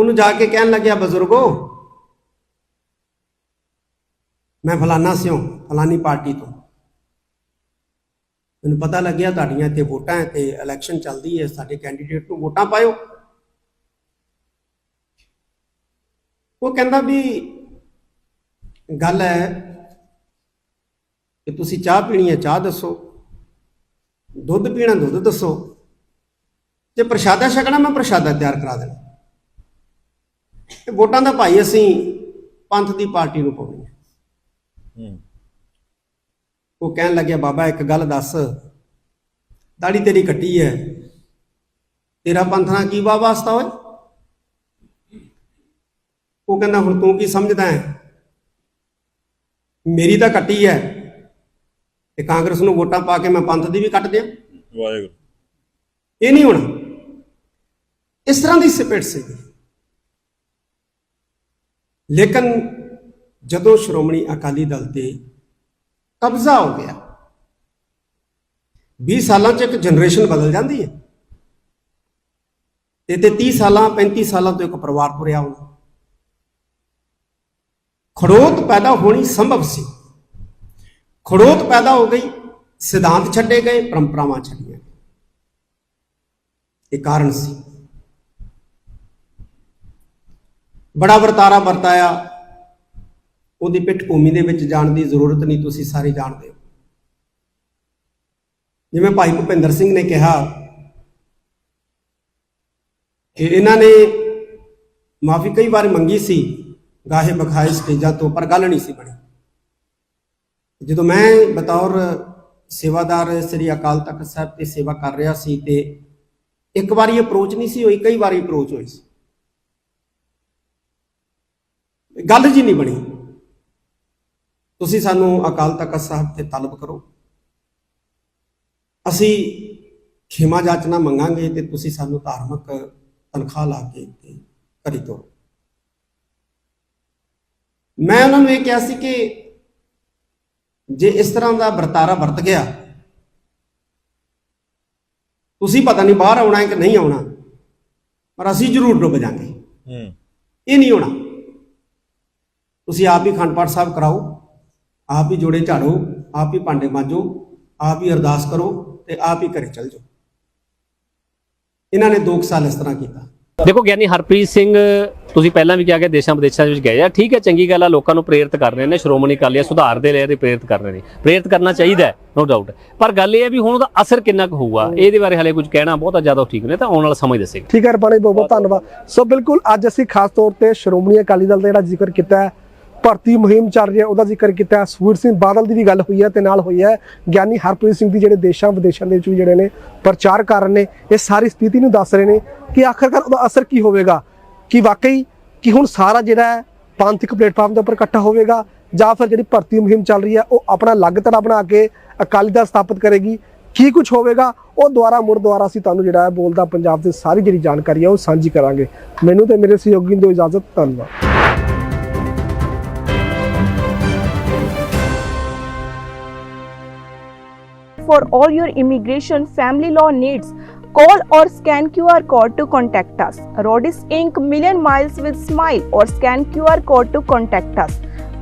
ਉਹਨੂੰ ਜਾ ਕੇ ਕਹਿਣ ਲੱਗਿਆ, ਬਜ਼ੁਰਗੋ, ਮੈਂ ਫਲਾਨਾ ਸਿਓ ਫਲਾਨੀ ਪਾਰਟੀ ਤੋਂ। ਮੈਨੂੰ ਪਤਾ ਲੱਗਿਆ ਤੁਹਾਡੀਆਂ ਇੱਥੇ ਵੋਟਾਂ ਹੈ ਤੇ ਇਲੈਕਸ਼ਨ ਚੱਲਦੀ ਹੈ, ਸਾਡੇ ਕੈਂਡੀਡੇਟ ਨੂੰ ਵੋਟਾਂ ਪਾਇਓ। ਉਹ ਕਹਿੰਦਾ ਵੀ, ਗੱਲ ਹੈ ਕਿ ਤੁਸੀਂ ਚਾਹ ਪੀਣੀ ਹੈ, ਚਾਹ ਦੱਸੋ। ਦੁੱਧ ਪੀਣਾ, ਦੁੱਧ ਦੱਸੋ। ਜੇ ਪ੍ਰਸ਼ਾਦਾ ਛਕਣਾ, ਮੈਂ ਪ੍ਰਸ਼ਾਦਾ ਤਿਆਰ ਕਰਾ ਦੇਣਾ। ਤੇ ਵੋਟਾਂ ਦਾ ਭਾਈ ਅਸੀਂ ਪੰਥ ਦੀ ਪਾਰਟੀ ਨੂੰ ਪਾਉਣੀ ਹੈ। ਉਹ ਕਹਿਣ ਲੱਗਿਆ ਬਾਬਾ ਇੱਕ ਗੱਲ ਦੱਸ। ਦਾੜੀ ਤੇਰੀ ਕੱਟੀ ਹੈ। ਤੇਰਾ ਪੰਥ ਨਾਲ ਕੀ ਵਾਸਤਾ ਓਏ? ਉਹ ਕਹਿੰਦਾ ਹੁਣ ਤੂੰ ਕੀ ਸਮਝਦਾ ਹੈ? ਮੇਰੀ ਤਾਂ ਕੱਟੀ ਹੈ ਤੇ ਕਾਂਗਰਸ ਨੂੰ ਵੋਟਾਂ ਪਾ ਕੇ ਮੈਂ ਪੰਥ ਦੀ ਵੀ ਕੱਟ ਦਿਆਂ। ਵਾਹਿਗੁਰੂ। ਇਹ ਨਹੀਂ ਹੋਣਾ। ਇਸ ਤਰ੍ਹਾਂ ਦੀ ਸਿਪੇਟ ਸੀ ਲੇਕਿਨ ਜਦੋਂ ਸ਼੍ਰੋਮਣੀ ਅਕਾਲੀ ਦਲ ਤੇ ਕਬਜ਼ਾ ਹੋ ਗਿਆ 20 ਸਾਲਾਂ 'ਚ ਇੱਕ ਜਨਰੇਸ਼ਨ ਬਦਲ ਜਾਂਦੀ ਹੈ ਤੇ ਤੇ 30 ਸਾਲਾਂ 35 ਸਾਲਾਂ ਤੋਂ ਇੱਕ ਪਰਿਵਾਰ ਤੁਰਿਆ ਹੋਣਾ ਖੜੋਤ ਪੈਦਾ ਹੋਣੀ ਸੰਭਵ ਸੀ। ਖੜੋਤ ਪੈਦਾ ਹੋ ਗਈ, ਸਿਧਾਂਤ ਛੱਡੇ ਗਏ, ਪਰੰਪਰਾਵਾਂ ਛੱਡੀਆਂ ਇਹ ਕਾਰਨ ਸੀ। ਬੜਾ ਵਰਤਾਰਾ ਵਰਤਾਇਆ ਉਹਦੀ ਪਿੱਠ ਭੂਮੀ ਦੇ ਵਿੱਚ ਜਾਣ ਦੀ ਜ਼ਰੂਰਤ ਨਹੀਂ, ਤੁਸੀਂ ਸਾਰੇ ਜਾਣਦੇ ਹੋ। ਜਿਵੇਂ ਭਾਈ ਭੁਪਿੰਦਰ ਸਿੰਘ ਨੇ ਕਿਹਾ ਕਿ ਇਹਨਾਂ ਨੇ ਮਾਫੀ ਕਈ ਵਾਰ ਮੰਗੀ ਸੀ, ਗਾਹੇ ਬਖਾਏ ਸਟੇਜਾਂ ਤੋਂ, ਪਰ ਗੱਲ ਨਹੀਂ ਸੀ ਬਣੀ। ਜਦੋਂ ਮੈਂ ਬਤੌਰ ਸੇਵਾਦਾਰ ਸ੍ਰੀ ਅਕਾਲ ਤਖਤ ਸਾਹਿਬ ਤੇ ਸੇਵਾ ਕਰ ਰਿਹਾ ਸੀ ਤੇ ਇੱਕ ਵਾਰੀ ਅਪਰੋਚ ਨਹੀਂ ਸੀ ਹੋਈ, ਕਈ ਵਾਰੀ ਅਪਰੋਚ ਹੋਈ ਸੀ। ਗੱਲ ਜੀ ਨਹੀਂ ਬਣੀ। ਤੁਸੀਂ ਸਾਨੂੰ ਅਕਾਲ ਤਖਤ ਸਾਹਿਬ ਤੇ ਤਲਬ ਕਰੋ। ਅਸੀਂ ਖਿਮਾ ਜਾਚਨਾ ਮੰਗਾਂਗੇ ਤੇ ਤੁਸੀਂ ਸਾਨੂੰ ਧਾਰਮਿਕ ਤਨਖਾਹ ਲਾ ਕੇ ਕਰੀ ਤੋਰੋ। ਮੈਂ ਉਹਨਾਂ ਨੂੰ ਇਹ ਕਿਹਾ ਸੀ ਕਿ ਜੇ ਇਸ ਤਰ੍ਹਾਂ ਦਾ ਵਰਤਾਰਾ ਵਰਤ ਗਿਆ ਤੁਸੀਂ ਪਤਾ ਨਹੀਂ ਬਾਹਰ ਆਉਣਾ ਹੈ ਕਿ ਨਹੀਂ ਆਉਣਾ ਪਰ ਅਸੀਂ ਜ਼ਰੂਰ ਡੁੱਬ ਜਾਾਂਗੇ ਹੂੰ। ਇਹ ਨਹੀਂ ਹੋਣਾ। ਤੁਸੀਂ ਆਪ ਹੀ ਖੰਡ ਪਾਠ ਸਾਹਿਬ ਕਰਾਓ ਆਪ ਹੀ ਜੋੜੇ ਝਾੜੋ ਆਪ ਹੀ ਭਾਂਡੇ ਮਾਂਜੋ ਆਪ ਹੀ ਅਰਦਾਸ ਕਰੋ ਤੇ ਆਪ ਹੀ ਘਰੇ ਚਲ ਜਾਓ। ਇਹਨਾਂ ਨੇ 2 ਸਾਲ ਇਸ ਤਰ੍ਹਾਂ ਕੀਤਾ। ਦੇਖੋ ਗਿਆਨੀ ਹਰਪ੍ਰੀਤ ਸਿੰਘ ਤੁਸੀਂ ਪਹਿਲਾਂ ਵੀ ਕਿਹਾ ਕਿ ਦੇਸ਼ਾਂ ਵਿਦੇਸ਼ਾਂ ਦੇ ਵਿੱਚ ਗਏ ਆ। ਠੀਕ ਹੈ ਚੰਗੀ ਗੱਲ ਆ ਲੋਕਾਂ ਨੂੰ ਪ੍ਰੇਰਿਤ ਕਰ ਰਹੇ ਨੇ ਸ਼੍ਰੋਮਣੀ ਅਕਾਲੀ ਸੁਧਾਰ ਦੇ ਲਈ ਪ੍ਰੇਰਿਤ ਕਰ ਰਹੇ ਨੇ। ਪ੍ਰੇਰਿਤ ਕਰਨਾ ਚਾਹੀਦਾ ਹੈ ਨੋ ਡਾਊਟ ਪਰ ਗੱਲ ਇਹ ਹੈ ਵੀ ਹੁਣ ਉਹਦਾ ਅਸਰ ਕਿੰਨਾ ਕੁ ਹੋਊਗਾ ਇਹਦੇ ਬਾਰੇ ਹਲੇ ਕੁਝ ਕਹਿਣਾ ਬਹੁਤਾ ਜ਼ਿਆਦਾ ਠੀਕ ਨਹੀਂ ਤਾਂ ਆਉਣ ਵਾਲਾ ਸਮਾਂ ਹੀ ਦੱਸੇਗਾ ਠੀਕ ਹੈ ਰਪਾਣੀ ਬਹੁਤ ਬਹੁਤ ਧੰਨਵਾਦ। ਸੋ ਬਿਲਕੁਲ ਅੱਜ ਅਸੀਂ ਖਾਸ ਤੌਰ ਤੇ ਸ਼੍ਰੋਮਣੀ ਅਕਾਲੀ ਦਲ ਦਾ ਜਿਹੜਾ ਜ਼ਿਕਰ ਕੀਤਾ ਹੈ ਭਰਤੀ ਮੁਹਿੰਮ ਚੱਲ ਰਹੀ ਹੈ, ਉਹਦਾ ਜ਼ਿਕਰ ਕੀਤਾ ਹੈ। ਸੁਖਬੀਰ ਸਿੰਘ ਬਾਦਲ ਦੀ ਵੀ ਗੱਲ ਹੋਈ ਹੈ ਤੇ ਨਾਲ ਹੋਈ ਹੈ। ਗਿਆਨੀ ਹਰਪ੍ਰੀਤ ਸਿੰਘ ਦੀ ਜਿਹੜੇ ਦੇਸ਼ਾਂ ਵਿਦੇਸ਼ਾਂ ਦੇ ਵਿੱਚ ਵੀ ਜਿਹੜੇ ਨੇ ਪ੍ਰਚਾਰ ਕਰ ਰਹੇ ਨੇ, ਇਹ ਸਾਰੀ ਸਥਿਤੀ ਨੂੰ ਦੱਸ ਰਹੇ ਨੇ ਕਿ ਆਖਰਕਾਰ ਉਹਦਾ ਅਸਰ ਕੀ ਹੋਵੇਗਾ? ਕਿ ਵਾਕਈ ਕਿ ਹੁਣ ਸਾਰਾ ਜਿਹੜਾ ਹੈ ਪੰਥਕ ਪਲੇਟਫਾਰਮ ਦੇ ਉੱਪਰ ਇਕੱਠਾ ਹੋਵੇਗਾ ਜਾਂ ਫਿਰ ਜਿਹੜੀ ਭਰਤੀ ਮੁਹਿੰਮ ਚੱਲ ਰਹੀ ਹੈ, ਉਹ ਆਪਣਾ ਅਲੱਗ ਤਰ੍ਹਾਂ ਬਣਾ ਕੇ ਅਕਾਲੀ ਦਲ ਸਥਾਪਿਤ ਕਰੇਗੀ? ਕੀ ਕੁਝ ਹੋਵੇਗਾ? ਉਹ ਦੁਆਰਾ ਮੁੜ ਦੁਆਰਾ ਅਸੀਂ ਤੁਹਾਨੂੰ ਜਿਹੜਾ ਹੈ ਬੋਲਦਾ, ਪੰਜਾਬ ਦੇ ਸਾਰੀ ਜਿਹੜੀ ਜਾਣਕਾਰੀ ਹੈ ਉਹ ਸਾਂਝੀ ਕਰਾਂਗੇ। ਮੈਨੂੰ ਤੇ ਮੇਰੇ ਸਹਿਯੋਗੀ ਨੂੰ ਇਜਾਜ਼ਤ, ਧੰਨਵਾਦ। For all your immigration family law needs, call or scan QR code to contact us. Rodis Inc. Million Miles with Smile or scan QR code to contact us.